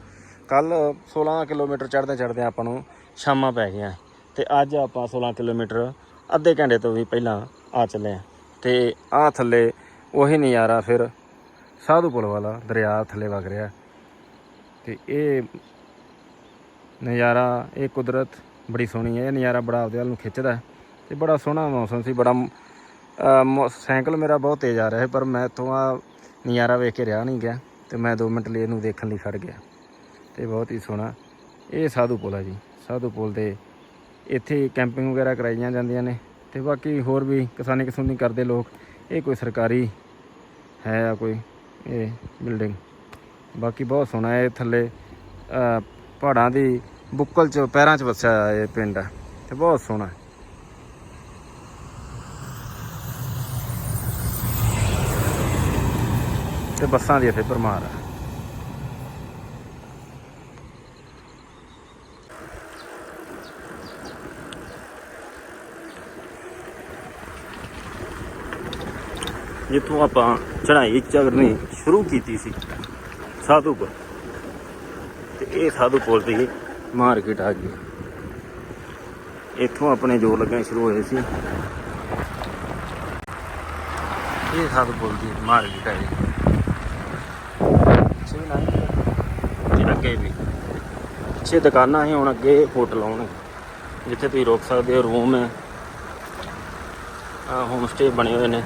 ਕੱਲ 16 ਕਿਲੋਮੀਟਰ ਚੜਦੇ ਚੜਦੇ ਆਪਾਂ ਨੂੰ ਸ਼ਾਮਾਂ ਪੈ ਗਈਆਂ। ਤੇ ਅੱਜ ਆਪਾਂ 16 ਕਿਲੋਮੀਟਰ ਅੱਧੇ ਘੰਟੇ ਤੋਂ ਵੀ ਪਹਿਲਾਂ ਆ ਚੱਲੇ ਹਾਂ। ਤੇ ਆ ਥੱਲੇ ਉਹੀ ਨਜ਼ਾਰਾ ਫਿਰ ਸਾਧੂ ਪੁਲ ਵਾਲਾ ਦਰਿਆ ਥੱਲੇ ਵਗ ਰਿਹਾ। ਤੇ ਇਹ ਨਜ਼ਾਰਾ ਇਹ ਕੁਦਰਤ ਬੜੀ ਸੋਹਣੀ ਹੈ। ਇਹ ਨਜ਼ਾਰਾ ਬੜਾ ਆਪਦੇ ਵੱਲ ਨੂੰ ਖਿੱਚਦਾ ਹੈ ਤੇ ਬੜਾ ਸੋਹਣਾ ਮੌਸਮ ਸੀ ਬੜਾ ਅਹ, ਮੌ- ਸਾਈਕਲ ਮੇਰਾ ਬਹੁਤ ਤੇਜ਼ ਆ ਰਿਹਾ ਹੈ ਪਰ ਮੈਂ ਇੱਥੋਂ ਆ ਨਜ਼ਾਰਾ ਵੇਖ ਕੇ ਰਿਹਾ ਨਹੀਂ ਗਿਆ ਤੇ ਮੈਂ 2 ਮਿੰਟ ਲਈ ਇਹਨੂੰ ਦੇਖਣ ਲਈ ਖੜ ਗਿਆ। ਤੇ ਬਹੁਤ ਹੀ ਸੋਹਣਾ। ਇਹ ਸਾਧੂ ਪੁਲ ਹੈ ਜੀ। ਸਾਧੂ ਪੁਲ ਦੇ ਇੱਥੇ ਕੈਂਪਿੰਗ ਵਗੈਰਾ ਕਰਾਈਆਂ ਜਾਂਦੀਆਂ ਨੇ ਤੇ ਬਾਕੀ ਹੋਰ ਵੀ ਕਿਸਾਨੀ ਕਿਸੂਨੀ ਕਰਦੇ ਲੋਕ ਇਹ ਕੋਈ ਸਰਕਾਰੀ ਹੈ ਆ ਕੋਈ ਇਹ ਬਿਲਡਿੰਗ ਬਾਕੀ ਬਹੁਤ ਸੋਹਣਾ ਹੈ ਇਹ ਥੱਲੇ ਪਹਾੜਾਂ ਦੀ ਬੁੱਕਲ ਚ, ਪੈਰਾਂ ਚ ਵਸਿਆ ਹੋਇਆ ਇਹ ਪਿੰਡ ਹੈ। ਤੇ ਬਹੁਤ ਸੋਹਣਾ ਹੈ। ਤੇ ਬੱਸਾਂ ਦੀ ਇੱਥੇ ਭਰਮਾਰ ਹੈ। ਜਿੱਥੋਂ ਆਪਾਂ ਚੜ੍ਹਾਈ ਚੜ੍ਹਨੀ ਸ਼ੁਰੂ ਕੀਤੀ ਸੀ। ਸਾਧੂਪੁਰ ਤੇ ਇਹ ਸਾਧੂਪੁਰ ਦੀ ਮਾਰਕੀਟ ਆ ਗਈ। ਇੱਥੋਂ ਆਪਣੇ ਜੋਰ ਲੱਗਣੇ ਸ਼ੁਰੂ ਹੋਏ ਸੀ। ਇਹ ਸਾਧੂਪੁਰ ਦੀ ਮਾਰਕੀਟ ਹੈ ਜੀ। ਛੇ ਨਾ ਜੀ ਅੱਗੇ ਵੀ। ਛੇ ਦੁਕਾਨਾਂ ਹੈ ਹੁਣ ਅੱਗੇ ਹੋਟਲ ਆਉਣਗੇ ਜਿੱਥੇ ਤੁਸੀਂ ਰੁਕ ਸਕਦੇ ਹੋ ਰੂਮ ਹੈ ਆ। ਹੋਮ ਸਟੇ ਬਣੇ ਹੋਏ ਨੇ।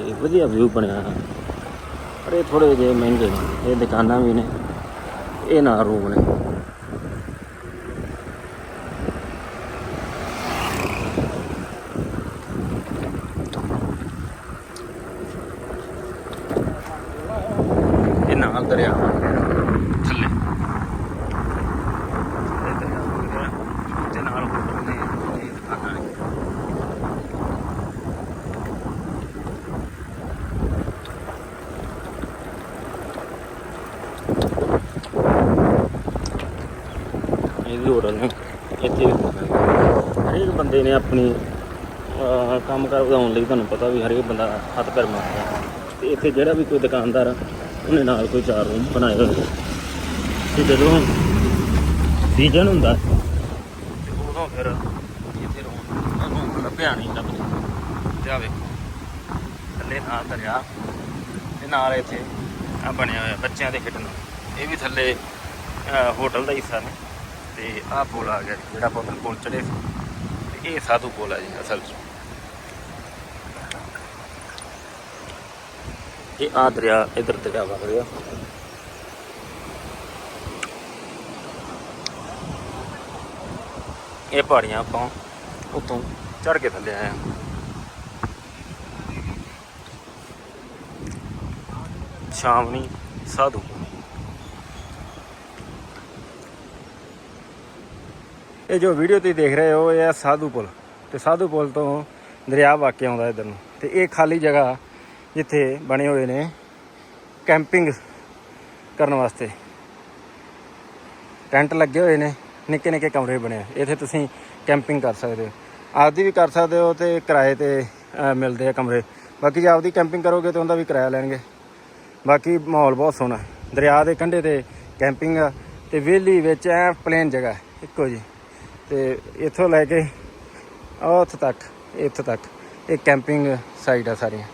ਤੇ ਵਧੀਆ ਵਿਊ ਬਣਿਆ ਹੈ। ਪਰ ਇਹ ਥੋੜੇ ਜਿਹੇ ਮਹਿੰਗੇ ਨੇ, ਇਹ ਦੁਕਾਨਾਂ ਵੀ ਨੇ, ਇਹ ਨਾ ਰੂਮ ਨੇ ਇਹ ਨਾਲ ਦਰਿਆ ਵਾ, ਥੱਲੇ ਇਹ ਦਰਿਆ ਹੋ ਗਿਆ ਤੇ ਨਾਲ ਹੋਟਲ ਨੇ ਇਹ ਦੁਕਾਨਾਂ ਨੇ ਇਹ ਵੀ ਹੋਟਲ ਨੇ ਇੱਥੇ ਵੀ ਹੋਟਲ ਨੇ। ਹਰੇਕ ਬੰਦੇ ਨੇ ਆਪਣੀ ਅਹ, ਕੰਮ ਕਾਰ ਵਧਾਉਣ ਲਈ ਤੁਹਾਨੂੰ ਪਤਾ ਵੀ ਹਰੇਕ ਬੰਦਾ ਹੱਥ ਪੈਰ ਮਾਰਦਾ ਤੇ ਇੱਥੇ ਜਿਹੜਾ ਵੀ ਕੋਈ ਦੁਕਾਨਦਾਰ ਆ, ਉਹਨੇ ਨਾਲ ਕੋਈ ਚਾਰ ਰੂਮ ਬਣਾਏ ਹੋਏ ਤੇ ਜਦੋਂ ਸੀਜ਼ਨ ਹੁੰਦਾ ਤੇ ਉਦੋਂ ਫਿਰ ਇੱਥੇ ਰੂਮ ਰੂਮ ਲੱਭਿਆ ਨਹੀਂ ਲੱਭਦੇ। ਤੇ ਥੱਲੇ ਨਾਲ ਦਰਿਆ ਤੇ ਨਾਲ ਇੱਥੇ ਆ ਬਣਿਆ ਹੋਇਆ ਬੱਚਿਆਂ ਦੇ ਖੇਡਣ ਇਹ ਵੀ ਥੱਲੇ ਹੋਟਲ ਦਾ ਹਿੱਸਾ ਨੇ। ਤੇ ਆਹ ਪੁਲ ਆ ਗਿਆ ਜੀ, ਜਿਹੜਾ ਆਪਾਂ ਉੱਧਰ ਪੁਲ ਚੜੇ ਸੀ। ਤੇ ਇਹ ਸਾਧੂ ਪੁਲ ਆ ਜੀ ਅਸਲ 'ਚ। ਇਹ ਆ ਦਰਿਆ ਇਧਰ ਦਰਿਆ ਵਗ ਰਿਹਾ। ਇਹ ਪਹਾੜੀਆਂ ਆਪਾਂ ਉੱਤੋਂ ਚੜ ਕੇ ਥੱਲੇ ਆਏ ਹਾਂ। ਸ਼ਾਮਣੀ ਸਾਧੂ। ਇਹ ਜੋ ਵੀਡੀਓ ਤੁਸੀਂ ਦੇਖ ਰਹੇ ਹੋ, ਇਹ ਹੈ ਸਾਧੂ ਪੁਲ। ਤੇ ਸਾਧੂ ਪੁਲ ਤੋਂ ਦਰਿਆ ਵਾਕਿਆ ਆਉਂਦਾ ਇਧਰ ਨੂੰ। ਤੇ ਇਹ ਖਾਲੀ ਜਗ੍ਹਾ ਜਿੱਥੇ ਬਣੇ ਹੋਏ ਨੇ ਕੈਂਪਿੰਗ ਕਰਨ ਵਾਸਤੇ। ਟੈਂਟ ਲੱਗੇ ਹੋਏ ਨੇ, ਨਿੱਕੇ ਨਿੱਕੇ ਕਮਰੇ ਬਣੇ ਆ। ਇੱਥੇ ਤੁਸੀਂ ਕੈਂਪਿੰਗ ਕਰ ਸਕਦੇ ਹੋ। ਆਪਦੀ ਵੀ ਕਰ ਸਕਦੇ ਹੋ ਤੇ ਕਿਰਾਏ ਤੇ ਮਿਲਦੇ ਆ ਕਮਰੇ। ਬਾਕੀ ਜੇ ਆਪਦੀ ਕੈਂਪਿੰਗ ਕਰੋਗੇ ਤੇ ਉਹਦਾ ਵੀ ਕਿਰਾਇਆ ਲੈਣਗੇ। ਬਾਕੀ ਮਾਹੌਲ ਬਹੁਤ ਸੋਹਣਾ। ਦਰਿਆ ਦੇ ਕੰਢੇ ਤੇ ਕੈਂਪਿੰਗ ਆ ਤੇ ਵਿਹਲੀ ਵਿੱਚ ਐ ਪਲੇਨ ਜਗ੍ਹਾ ਇੱਕੋ ਜੀ ਤੇ ਇੱਥੋਂ ਲੈ ਕੇ ਆਹ ਉੱਥੇ ਤੱਕ, ਇੱਥੇ ਤੱਕ। ਇਹ ਕੈਂਪਿੰਗ ਸਾਈਟ ਆ ਸਾਰੀਆਂ।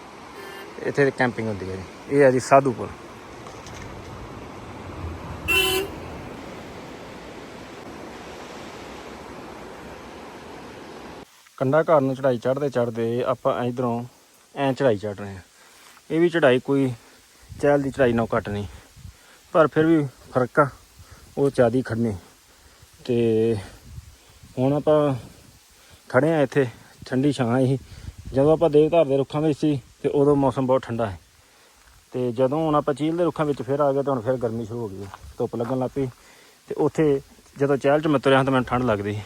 ਇੱਥੇ ਕੈਂਪਿੰਗ ਹੁੰਦੀ ਹੈ ਜੀ। ਇਹ ਹੈ ਜੀ ਸਾਧੂਪੁਰ। ਕੰਡਾ ਘਰ ਨੂੰ ਚੜਾਈ ਚੜਦੇ ਚੜਦੇ ਆਪਾਂ ਇਧਰੋਂ ਐ ਚੜਾਈ ਚੜ ਰਹੇ ਹਾਂ। ਇਹ ਵੀ ਚੜਾਈ ਕੋਈ ਚਹਿਲ ਦੀ ਚੜਾਈ ਨਾਲੋਂ ਘੱਟ ਨਹੀਂ। ਪਰ ਫਿਰ ਵੀ ਫ਼ਰਕ ਆ, ਉਹ ਜ਼ਿਆਦੀ ਖੜਨੀ ਤੇ ਹੁਣ ਆਪਾਂ ਖੜੇ ਆ ਇੱਥੇ, ਠੰਡੀ ਛਾਂ ਹੀ ਜਦੋਂ ਆਪਾਂ ਦੇਵਧਾਰ ਦੇ ਰੁੱਖਾਂ ਵਿੱਚ ਸੀ ਤੇ ਉਦੋਂ ਮੌਸਮ ਬਹੁਤ ਠੰਡਾ ਹੈ ਤੇ ਜਦੋਂ ਹੁਣ ਆਪਾਂ ਚੀਲ ਦੇ ਰੁੱਖਾਂ ਵਿੱਚ ਫਿਰ ਆ ਗਏ ਤਾਂ ਹੁਣ ਫਿਰ ਗਰਮੀ ਸ਼ੁਰੂ ਹੋ ਗਈ ਧੁੱਪ ਲੱਗਣ ਲੱਗ ਪਈ। ਤੇ ਉੱਥੇ ਜਦੋਂ ਚਹਿਲ 'ਚ ਮੈਂ ਤੁਰਿਆ ਤਾਂ ਮੈਨੂੰ ਠੰਡ ਲੱਗਦੀ ਸੀ।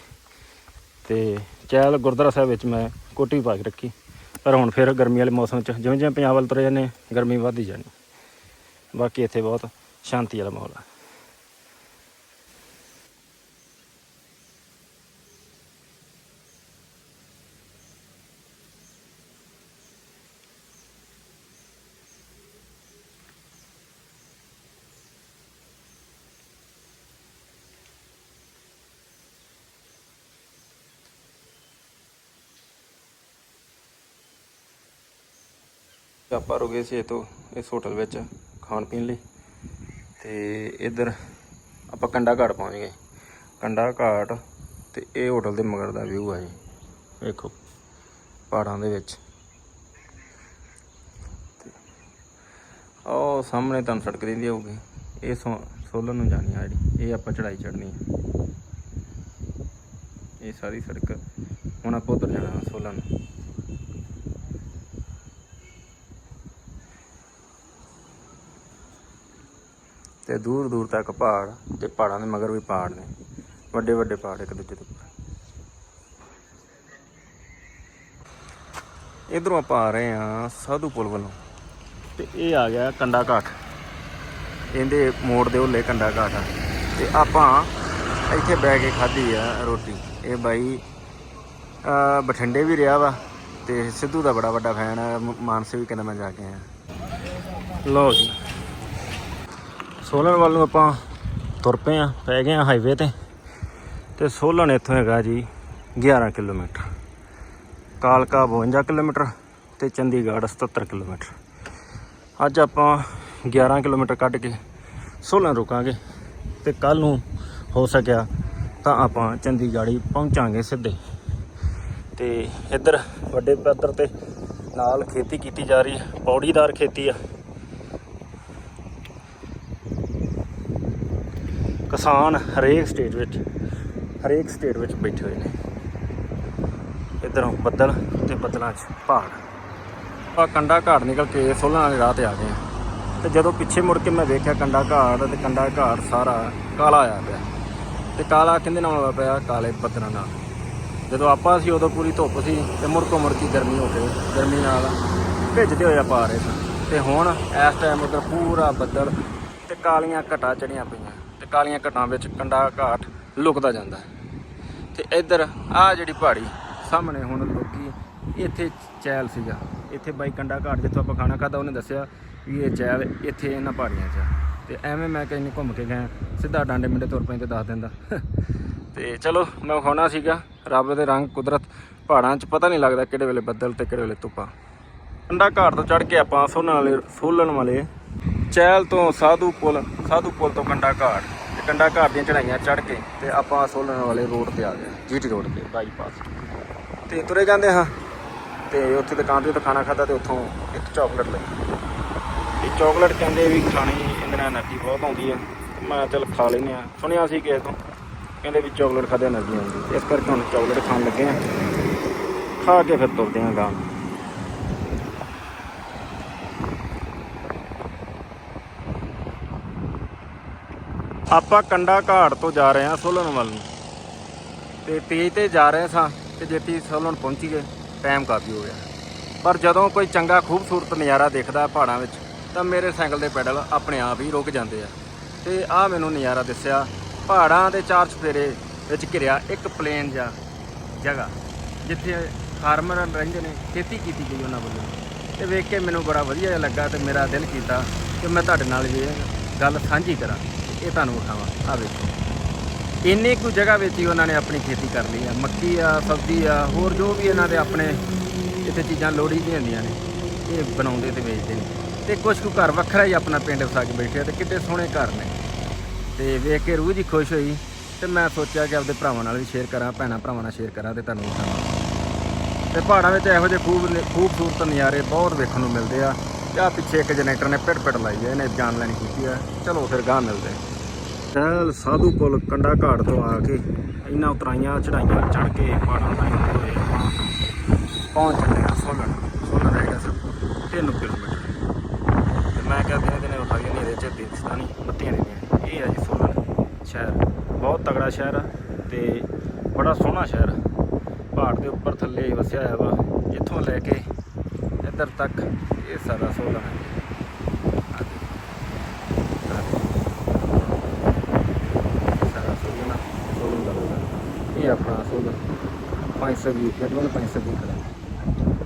ਤੇ ਚਹਿਲ ਗੁਰਦੁਆਰਾ ਸਾਹਿਬ ਵਿੱਚ ਮੈਂ ਕੋਟੀ ਪਾ ਕੇ ਰੱਖੀ। ਪਰ ਹੁਣ ਫਿਰ ਗਰਮੀ ਵਾਲੇ ਮੌਸਮ 'ਚ ਜਿਵੇਂ ਜਿਵੇਂ ਪੰਜਾਬ ਵੱਲ ਤੁਰੇ ਜਾਂਦੇ ਗਰਮੀ ਵੱਧਦੀ ਜਾਣੀ ਬਾਕੀ ਇੱਥੇ ਬਹੁਤ ਸ਼ਾਂਤੀ ਵਾਲਾ ਮਾਹੌਲ ਹੈ ਆਪਾਂ ਰੁਕੇ ਸੀ ਇਤੋਂ ਇਸ ਹੋਟਲ ਵਿੱਚ ਖਾਣ ਪੀਣ ਲਈ। ਤੇ ਇੱਧਰ ਆਪਾਂ ਕੰਡਾ ਘਾਟ ਪਹੁੰਚ ਗਏ। ਕੰਡਾ ਘਾਟ ਤੇ ਇਹ ਹੋਟਲ ਦੇ ਮਗਰ ਦਾ ਵਿਊ ਹੈ ਜੀ। ਵੇਖੋ, ਪਹਾੜਾਂ ਦੇ ਵਿੱਚ। ਤੇ ਉਹ ਸਾਹਮਣੇ ਤੁਹਾਨੂੰ ਸੜਕ ਦਿੰਦੀ ਹੋਊਗੀ। ਇਹ ਸੋ- ਸੋਲਨ ਨੂੰ ਜਾਣੀ ਆ ਜਿਹੜੀ। ਇਹ ਆਪਾਂ ਚੜਾਈ ਚੜਨੀ ਆ। ਇਹ ਸਾਰੀ ਸੜਕ। ਹੁਣ ਆਪਾਂ ਉੱਧਰ ਜਾਣਾ ਸੋਲਨ ਨੂੰ। ਤੇ ਦੂਰ ਦੂਰ ਤੱਕ ਪਹਾੜ ਤੇ ਪਹਾੜਾਂ ਦੇ ਮਗਰ ਵੀ ਪਹਾੜ ਨੇ। ਵੱਡੇ ਵੱਡੇ ਪਹਾੜ ਇੱਕ ਦੂਜੇ ਦੇ ਉੱਪਰ। ਇਧਰੋਂ ਆਪਾਂ ਆ ਰਹੇ ਹਾਂ ਸਾਧੂ ਪੁਲ ਵੱਲੋਂ। ਤੇ ਇਹ ਆ ਗਿਆ ਕੰਡਾ ਘਾਟ। ਇਹਦੇ ਮੋੜ ਦੇ ਉੱਲੇ ਕੰਡਾ ਘਾਟ ਆ। ਤੇ ਆਪਾਂ ਇੱਥੇ ਬੈ ਕੇ ਖਾਧੀ ਆ ਰੋਟੀ। ਇਹ ਬਾਈ ਬਠਿੰਡੇ ਵੀ ਰਿਹਾ ਵਾ ਤੇ ਸਿੱਧੂ ਦਾ ਬੜਾ ਵੱਡਾ ਫੈਨ ਆ। ਮਾਨਸੇ ਵੀ ਕਹਿੰਦਾ ਮੈਂ ਜਾ ਕੇ ਆਇਆ। ਲਓ ਜੀ। ਸੋਲਨ ਵੱਲ ਨੂੰ ਆਪਾਂ ਤੁਰ ਪਏ ਆ ਪੈ ਗਏ ਆ ਹਾਈਵੇ ਤੇ। ਤੇ ਸੋਲਨ ਇੱਥੋਂ ਹੈਗਾ ਜੀ 11 ਕਿਲੋਮੀਟਰ। ਕਾਲਕਾ 52 ਕਿਲੋਮੀਟਰ ਤੇ ਚੰਡੀਗੜ੍ਹ 77 ਕਿਲੋਮੀਟਰ। ਅੱਜ ਆਪਾਂ 11 ਕਿਲੋਮੀਟਰ ਕੱਢ ਕੇ ਸੋਲਨ ਰੁਕਾਂਗੇ। ਤੇ ਕੱਲ ਨੂੰ ਹੋ ਸਕਿਆ ਤਾਂ ਆਪਾਂ ਚੰਡੀਗੜ੍ਹ ਹੀ ਪਹੁੰਚਾਂਗੇ ਸਿੱਧੇ। ਤੇ ਇੱਧਰ ਵੱਡੇ ਪੱਧਰ ਤੇ ਨਾਲ ਖੇਤੀ ਕੀਤੀ ਜਾ ਰਹੀ ਹੈ, ਪੌੜੀਦਾਰ ਖੇਤੀ ਆ। ਕਿਸਾਨ ਹਰੇਕ ਸਟੇਟ ਵਿੱਚ, ਹਰੇਕ ਸਟੇਟ ਵਿੱਚ ਬੈਠੇ ਹੋਏ ਨੇ। ਇੱਧਰੋਂ ਬੱਦਲ ਤੇ ਬੱਦਲਾਂ 'ਚ ਪਹਾੜ। ਆ ਕੰਡਾ ਘਾਟ ਨਿਕਲ ਕੇ ਸੋਲਾਂ ਵਾਲੇ ਰਾਹ ਤੇ ਆ ਗਏ ਆ। ਤੇ ਜਦੋਂ ਪਿੱਛੇ ਮੁੜ ਕੇ ਮੈਂ ਵੇਖਿਆ ਕੰਡਾ ਘਾਟ ਤੇ ਕੰਡਾ ਘਾਟ ਸਾਰਾ ਕਾਲਾ ਆਇਆ ਪਿਆ। ਤੇ ਕਾਲਾ ਕਿੰਦੇ ਨਾਲ ਹੋਇਆ ਪਿਆ? ਕਾਲੇ ਬੱਦਲਾਂ ਨਾਲ। ਜਦੋਂ ਆਪਾਂ ਸੀ, ਉਦੋਂ ਪੂਰੀ ਧੁੱਪ ਸੀ ਤੇ ਮੁੜਕੋ ਮੁੜਕੀ ਗਰਮੀ ਹੋ ਕੇ, ਗਰਮੀ ਨਾਲ ਭਿੱਜਦੇ ਹੋਏ ਪਾ ਰਹੇ ਸੀ। ਤੇ ਹੁਣ ਇਸ ਟਾਈਮ ਉਧਰ ਪੂਰਾ ਬੱਦਲ ਤੇ ਕਾਲੀਆਂ ਘਟਾ ਚੜੀਆਂ ਪਈਆਂ। ਕਾਲੀਆਂ ਘਟਾਂ ਵਿੱਚ ਕੰਡਾ ਘਾਟ ਲੁਕਦਾ ਜਾਂਦਾ ਹੈ। ਤੇ ਇੱਧਰ ਆ ਜਿਹੜੀ ਪਹਾੜੀ ਸਾਹਮਣੇ ਹੁਣ ਲੋਕੀ ਇੱਥੇ ਚੈਲ ਸੀਗਾ ਇੱਥੇ ਬਾਈ ਕੰਡਾ ਘਾਟ ਜਿੱਥੋਂ ਆਪਾਂ ਖਾਣਾ ਖਾਦਾ ਉਹਨੇ ਦੱਸਿਆ ਵੀ ਇਹ ਚੈਲ ਇੱਥੇ ਇਹਨਾਂ ਪਹਾੜੀਆਂ 'ਚ ਆ। ਤੇ ਐਵੇਂ ਮੈਂ ਕਹਿੰਨੀ ਘੁੰਮ ਕੇ ਗਿਆ, ਸਿੱਧਾ ਡਾਂਡੇ ਮਿੰਡੇ ਤੁਰ ਪੈਂਦੇ ਦੱਸ ਦਿੰਦਾ ਤੇ ਚਲੋ, ਮੈਂ ਵਿਖਾਉਣਾ ਸੀਗਾ, ਰੱਬ ਦੇ ਰੰਗ, ਕੁਦਰਤ, ਪਹਾੜਾਂ 'ਚ ਪਤਾ ਨਹੀਂ ਲੱਗਦਾ ਕਿਹੜੇ ਵੇਲੇ ਬੱਦਲ ਤੇ ਕਿਹੜੇ ਵੇਲੇ ਧੁੱਪਾਂ ਕੰਡਾ ਘਾਟ ਤੋਂ ਚੜ ਕੇ ਆਪਾਂ ਸੋਲਣ ਵਾਲੇ ਸੋਲਣ ਵਾਲੇ ਚੈਲ ਤੋਂ ਸਾਧੂ ਪੁਲ ਸਾਧੂ ਪੁਲ ਤੋਂ ਕੰਡਾ ਘਾਟ ਕੰਡਾ ਘਾਟ ਦੀਆਂ ਚੜਾਈਆਂ ਚੜ ਕੇ ਤੇ ਆਪਾਂ ਸੋਲਣ ਵਾਲੇ ਰੋਡ ਤੇ ਆ ਗਏ, ਜੀਟੀ ਰੋਡ ਤੇ ਬਾਈਪਾਸ ਤੇ ਤੁਰੇ ਜਾਂਦੇ ਹਾਂ ਤੇ ਉੱਥੇ ਦੁਕਾਨ ਤੇ ਖਾਣਾ ਖਾਦਾ ਤੇ ਉੱਥੋਂ ਇੱਕ ਚਾਕਲੇਟ ਲਈ। ਇਹ ਚਾਕਲੇਟ ਕਹਿੰਦੇ ਵੀ ਖਾਣੀ ਇਹਦੇ ਨਾਲ એનર્ਜੀ ਬਹੁਤ ਆਉਂਦੀ ਹੈ ਮੈਂ ਚਲ ਖਾ ਲੈਨੇ ਆ ਸੁਣਿਆ ਸੀ ਕਿ ਤੋਂ, ਕਹਿੰਦੇ ਵੀ ਚਾਕਲੇਟ ਖਾਦੇ એનર્ਜੀ ਆਉਂਦੀ। ਇਸ ਕਰਕੇ ਹੁਣ ਚਾਕਲੇਟ ਖਾਣ ਲੱਗੇ ਆ ਖਾ ਕੇ ਫਿਰ ਤੁਰਦੇ ਆਂ ਗਾਂ ਆਪਾਂ ਕੰਡਾ ਘਾਟ ਤੋਂ ਜਾ ਰਹੇ ਹਾਂ ਸੋਲਨ ਵੱਲ ਨੂੰ। ਤੇ ਤੇਜ਼ ਤੇ ਜਾ ਰਹੇ ਸਾਂ ਤੇ ਜੇਤੀ ਸੋਲਨ ਪਹੁੰਚੀ ਗਏ ਟਾਈਮ ਕਾਫੀ ਹੋ ਗਿਆ। ਪਰ ਜਦੋਂ ਕੋਈ ਚੰਗਾ ਖੂਬਸੂਰਤ ਨਜ਼ਾਰਾ ਦੇਖਦਾ ਪਹਾੜਾਂ ਵਿੱਚ, ਤਾਂ ਮੇਰੇ ਸਾਈਕਲ ਦੇ ਪੈਡਲ ਆਪਣੇ ਆਪ ਹੀ ਰੁਕ ਜਾਂਦੇ ਆ। ਤੇ ਆਹ ਮੈਨੂੰ ਨਜ਼ਾਰਾ ਦਿਸਿਆ ਪਹਾੜਾਂ ਦੇ ਚਾਰ ਚਫੇਰੇ ਵਿੱਚ ਘਿਰਿਆ ਇੱਕ ਪਲੇਨ ਜਾਂ ਜਗ੍ਹਾ, ਜਿੱਥੇ ਫਾਰਮਰ ਰਹਿੰਦੇ ਨੇ, ਖੇਤੀ ਕੀਤੀ ਗਈ ਉਹਨਾਂ ਵੱਲੋਂ। ਤੇ ਵੇਖ ਕੇ ਮੈਨੂੰ ਬੜਾ ਵਧੀਆ ਲੱਗਾ ਤੇ ਮੇਰਾ ਦਿਲ ਕੀਤਾ ਕਿ ਮੈਂ ਤੁਹਾਡੇ ਨਾਲ ਇਹ ਗੱਲ ਸਾਂਝੀ ਕਰਾਂ। ਇਹ ਤੁਹਾਨੂੰ ਵਿਖਾਵਾਂ ਆ ਵੇਖੋ। ਇੰਨੀ ਕੁ ਜਗ੍ਹਾ ਵਿੱਚ ਹੀ ਉਹਨਾਂ ਨੇ ਆਪਣੀ ਖੇਤੀ ਕਰ ਲਈ ਆ, ਮੱਕੀ ਆ, ਸਬਜ਼ੀ ਆ, ਹੋਰ ਜੋ ਵੀ ਇਹਨਾਂ ਦੇ ਆਪਣੇ ਇੱਥੇ ਚੀਜ਼ਾਂ ਲੋੜੀ ਦੀਆਂ ਹੁੰਦੀਆਂ ਨੇ, ਇਹ ਬਣਾਉਂਦੇ ਤੇ ਵੇਚਦੇ ਨੇ। ਤੇ ਕੁਝ ਕੁ ਘਰ ਵੱਖਰਾ ਹੀ ਆਪਣਾ ਪਿੰਡ ਵਸਾ ਕੇ ਬੈਠੇ ਆ ਤੇ ਕਿੱਡੇ ਸੋਹਣੇ ਘਰ ਨੇ। ਤੇ ਵੇਖ ਕੇ ਰੂਹ ਜੀ ਖੁਸ਼ ਹੋਈ ਤੇ ਮੈਂ ਸੋਚਿਆ ਕਿ ਆਪਦੇ ਭਰਾਵਾਂ ਨਾਲ ਵੀ ਸ਼ੇਅਰ ਕਰਾਂ, ਭੈਣਾਂ ਭਰਾਵਾਂ ਨਾਲ ਸ਼ੇਅਰ ਕਰਾਂ ਤੇ ਤੁਹਾਨੂੰ ਵਿਖਾਵਾਂ। ਤੇ ਪਹਾੜਾਂ ਵਿੱਚ ਇਹੋ ਜਿਹੇ ਖੂਬ ਖੂਬਸੂਰਤ ਨਜ਼ਾਰੇ ਬਹੁਤ ਵੇਖਣ ਨੂੰ ਮਿਲਦੇ ਆ। ਆ ਪਿੱਛੇ ਇੱਕ ਜਨਰੇਟਰ ਨੇ ਪਿੜ ਪਿੜ ਲਾਈ ਹੈ ਇਹਨੇ ਜਾਨ ਲੈਣੀ ਕੀਤੀ ਹੈ ਚਲੋ ਫਿਰ ਗਾਹ ਮਿਲਦੇ। ਸਹਿਲ ਸਾਧੂ ਪੁਲ ਕੰਡਾ ਘਾਟ ਤੋਂ ਆ ਕੇ ਇਹਨਾਂ ਉਤਰਾਈਆਂ ਚੜਾਈਆਂ ਚੜ ਕੇ ਪਹਾੜਾਂ ਤਾਈਂ ਹੋਏ ਆਪਾਂ ਪਹੁੰਚ ਚੱਲੇ ਆ ਸੋਲਨ ਸੋਲਨ ਹੈਗਾ ਸਿਰਫ 3 ਕਿਲੋਮੀਟਰ। ਤੇ ਮੈਂ ਕਿਹਾ ਦਿਨੇ ਦਿਨੇ ਉਠਾਈਆਂ ਨੇਰੇ ਚ ਦਿਸਦਾ ਬੱਤੀਆਂ ਨਹੀਂ ਇਹ ਹੈ ਜੀ ਸੋਲਨ ਸ਼ਹਿਰ। ਬਹੁਤ ਤਗੜਾ ਸ਼ਹਿਰ ਆ ਤੇ ਬੜਾ ਸੋਹਣਾ ਸ਼ਹਿਰ ਪਹਾੜ ਦੇ ਉੱਪਰ ਥੱਲੇ ਹੀ ਵਸਿਆ ਹੋਇਆ ਵਾ। ਇੱਥੋਂ ਲੈ ਕੇ ਇੱਧਰ ਤੱਕ ਇਹ ਸਾਰਾ ਸੋਲਨ ਹੈ। ਇਹ ਆਪਣਾ ਸੋਲਨ 520 ਫੁੱਟ 520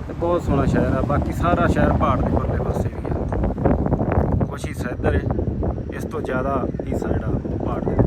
ਤੇ ਬਹੁਤ ਸੋਹਣਾ ਸ਼ਹਿਰ ਆ। ਬਾਕੀ ਸਾਰਾ ਸ਼ਹਿਰ ਪਹਾੜ ਦੇ ਪਰਲੇ ਪਾਸੇ ਵੀ ਆ। ਕੁਛ ਹਿੱਸਾ ਇੱਧਰ ਹੈ ਇਸ ਤੋਂ ਜ਼ਿਆਦਾ ਹਿੱਸਾ ਜਿਹੜਾ ਪਹਾੜ ਦੇ।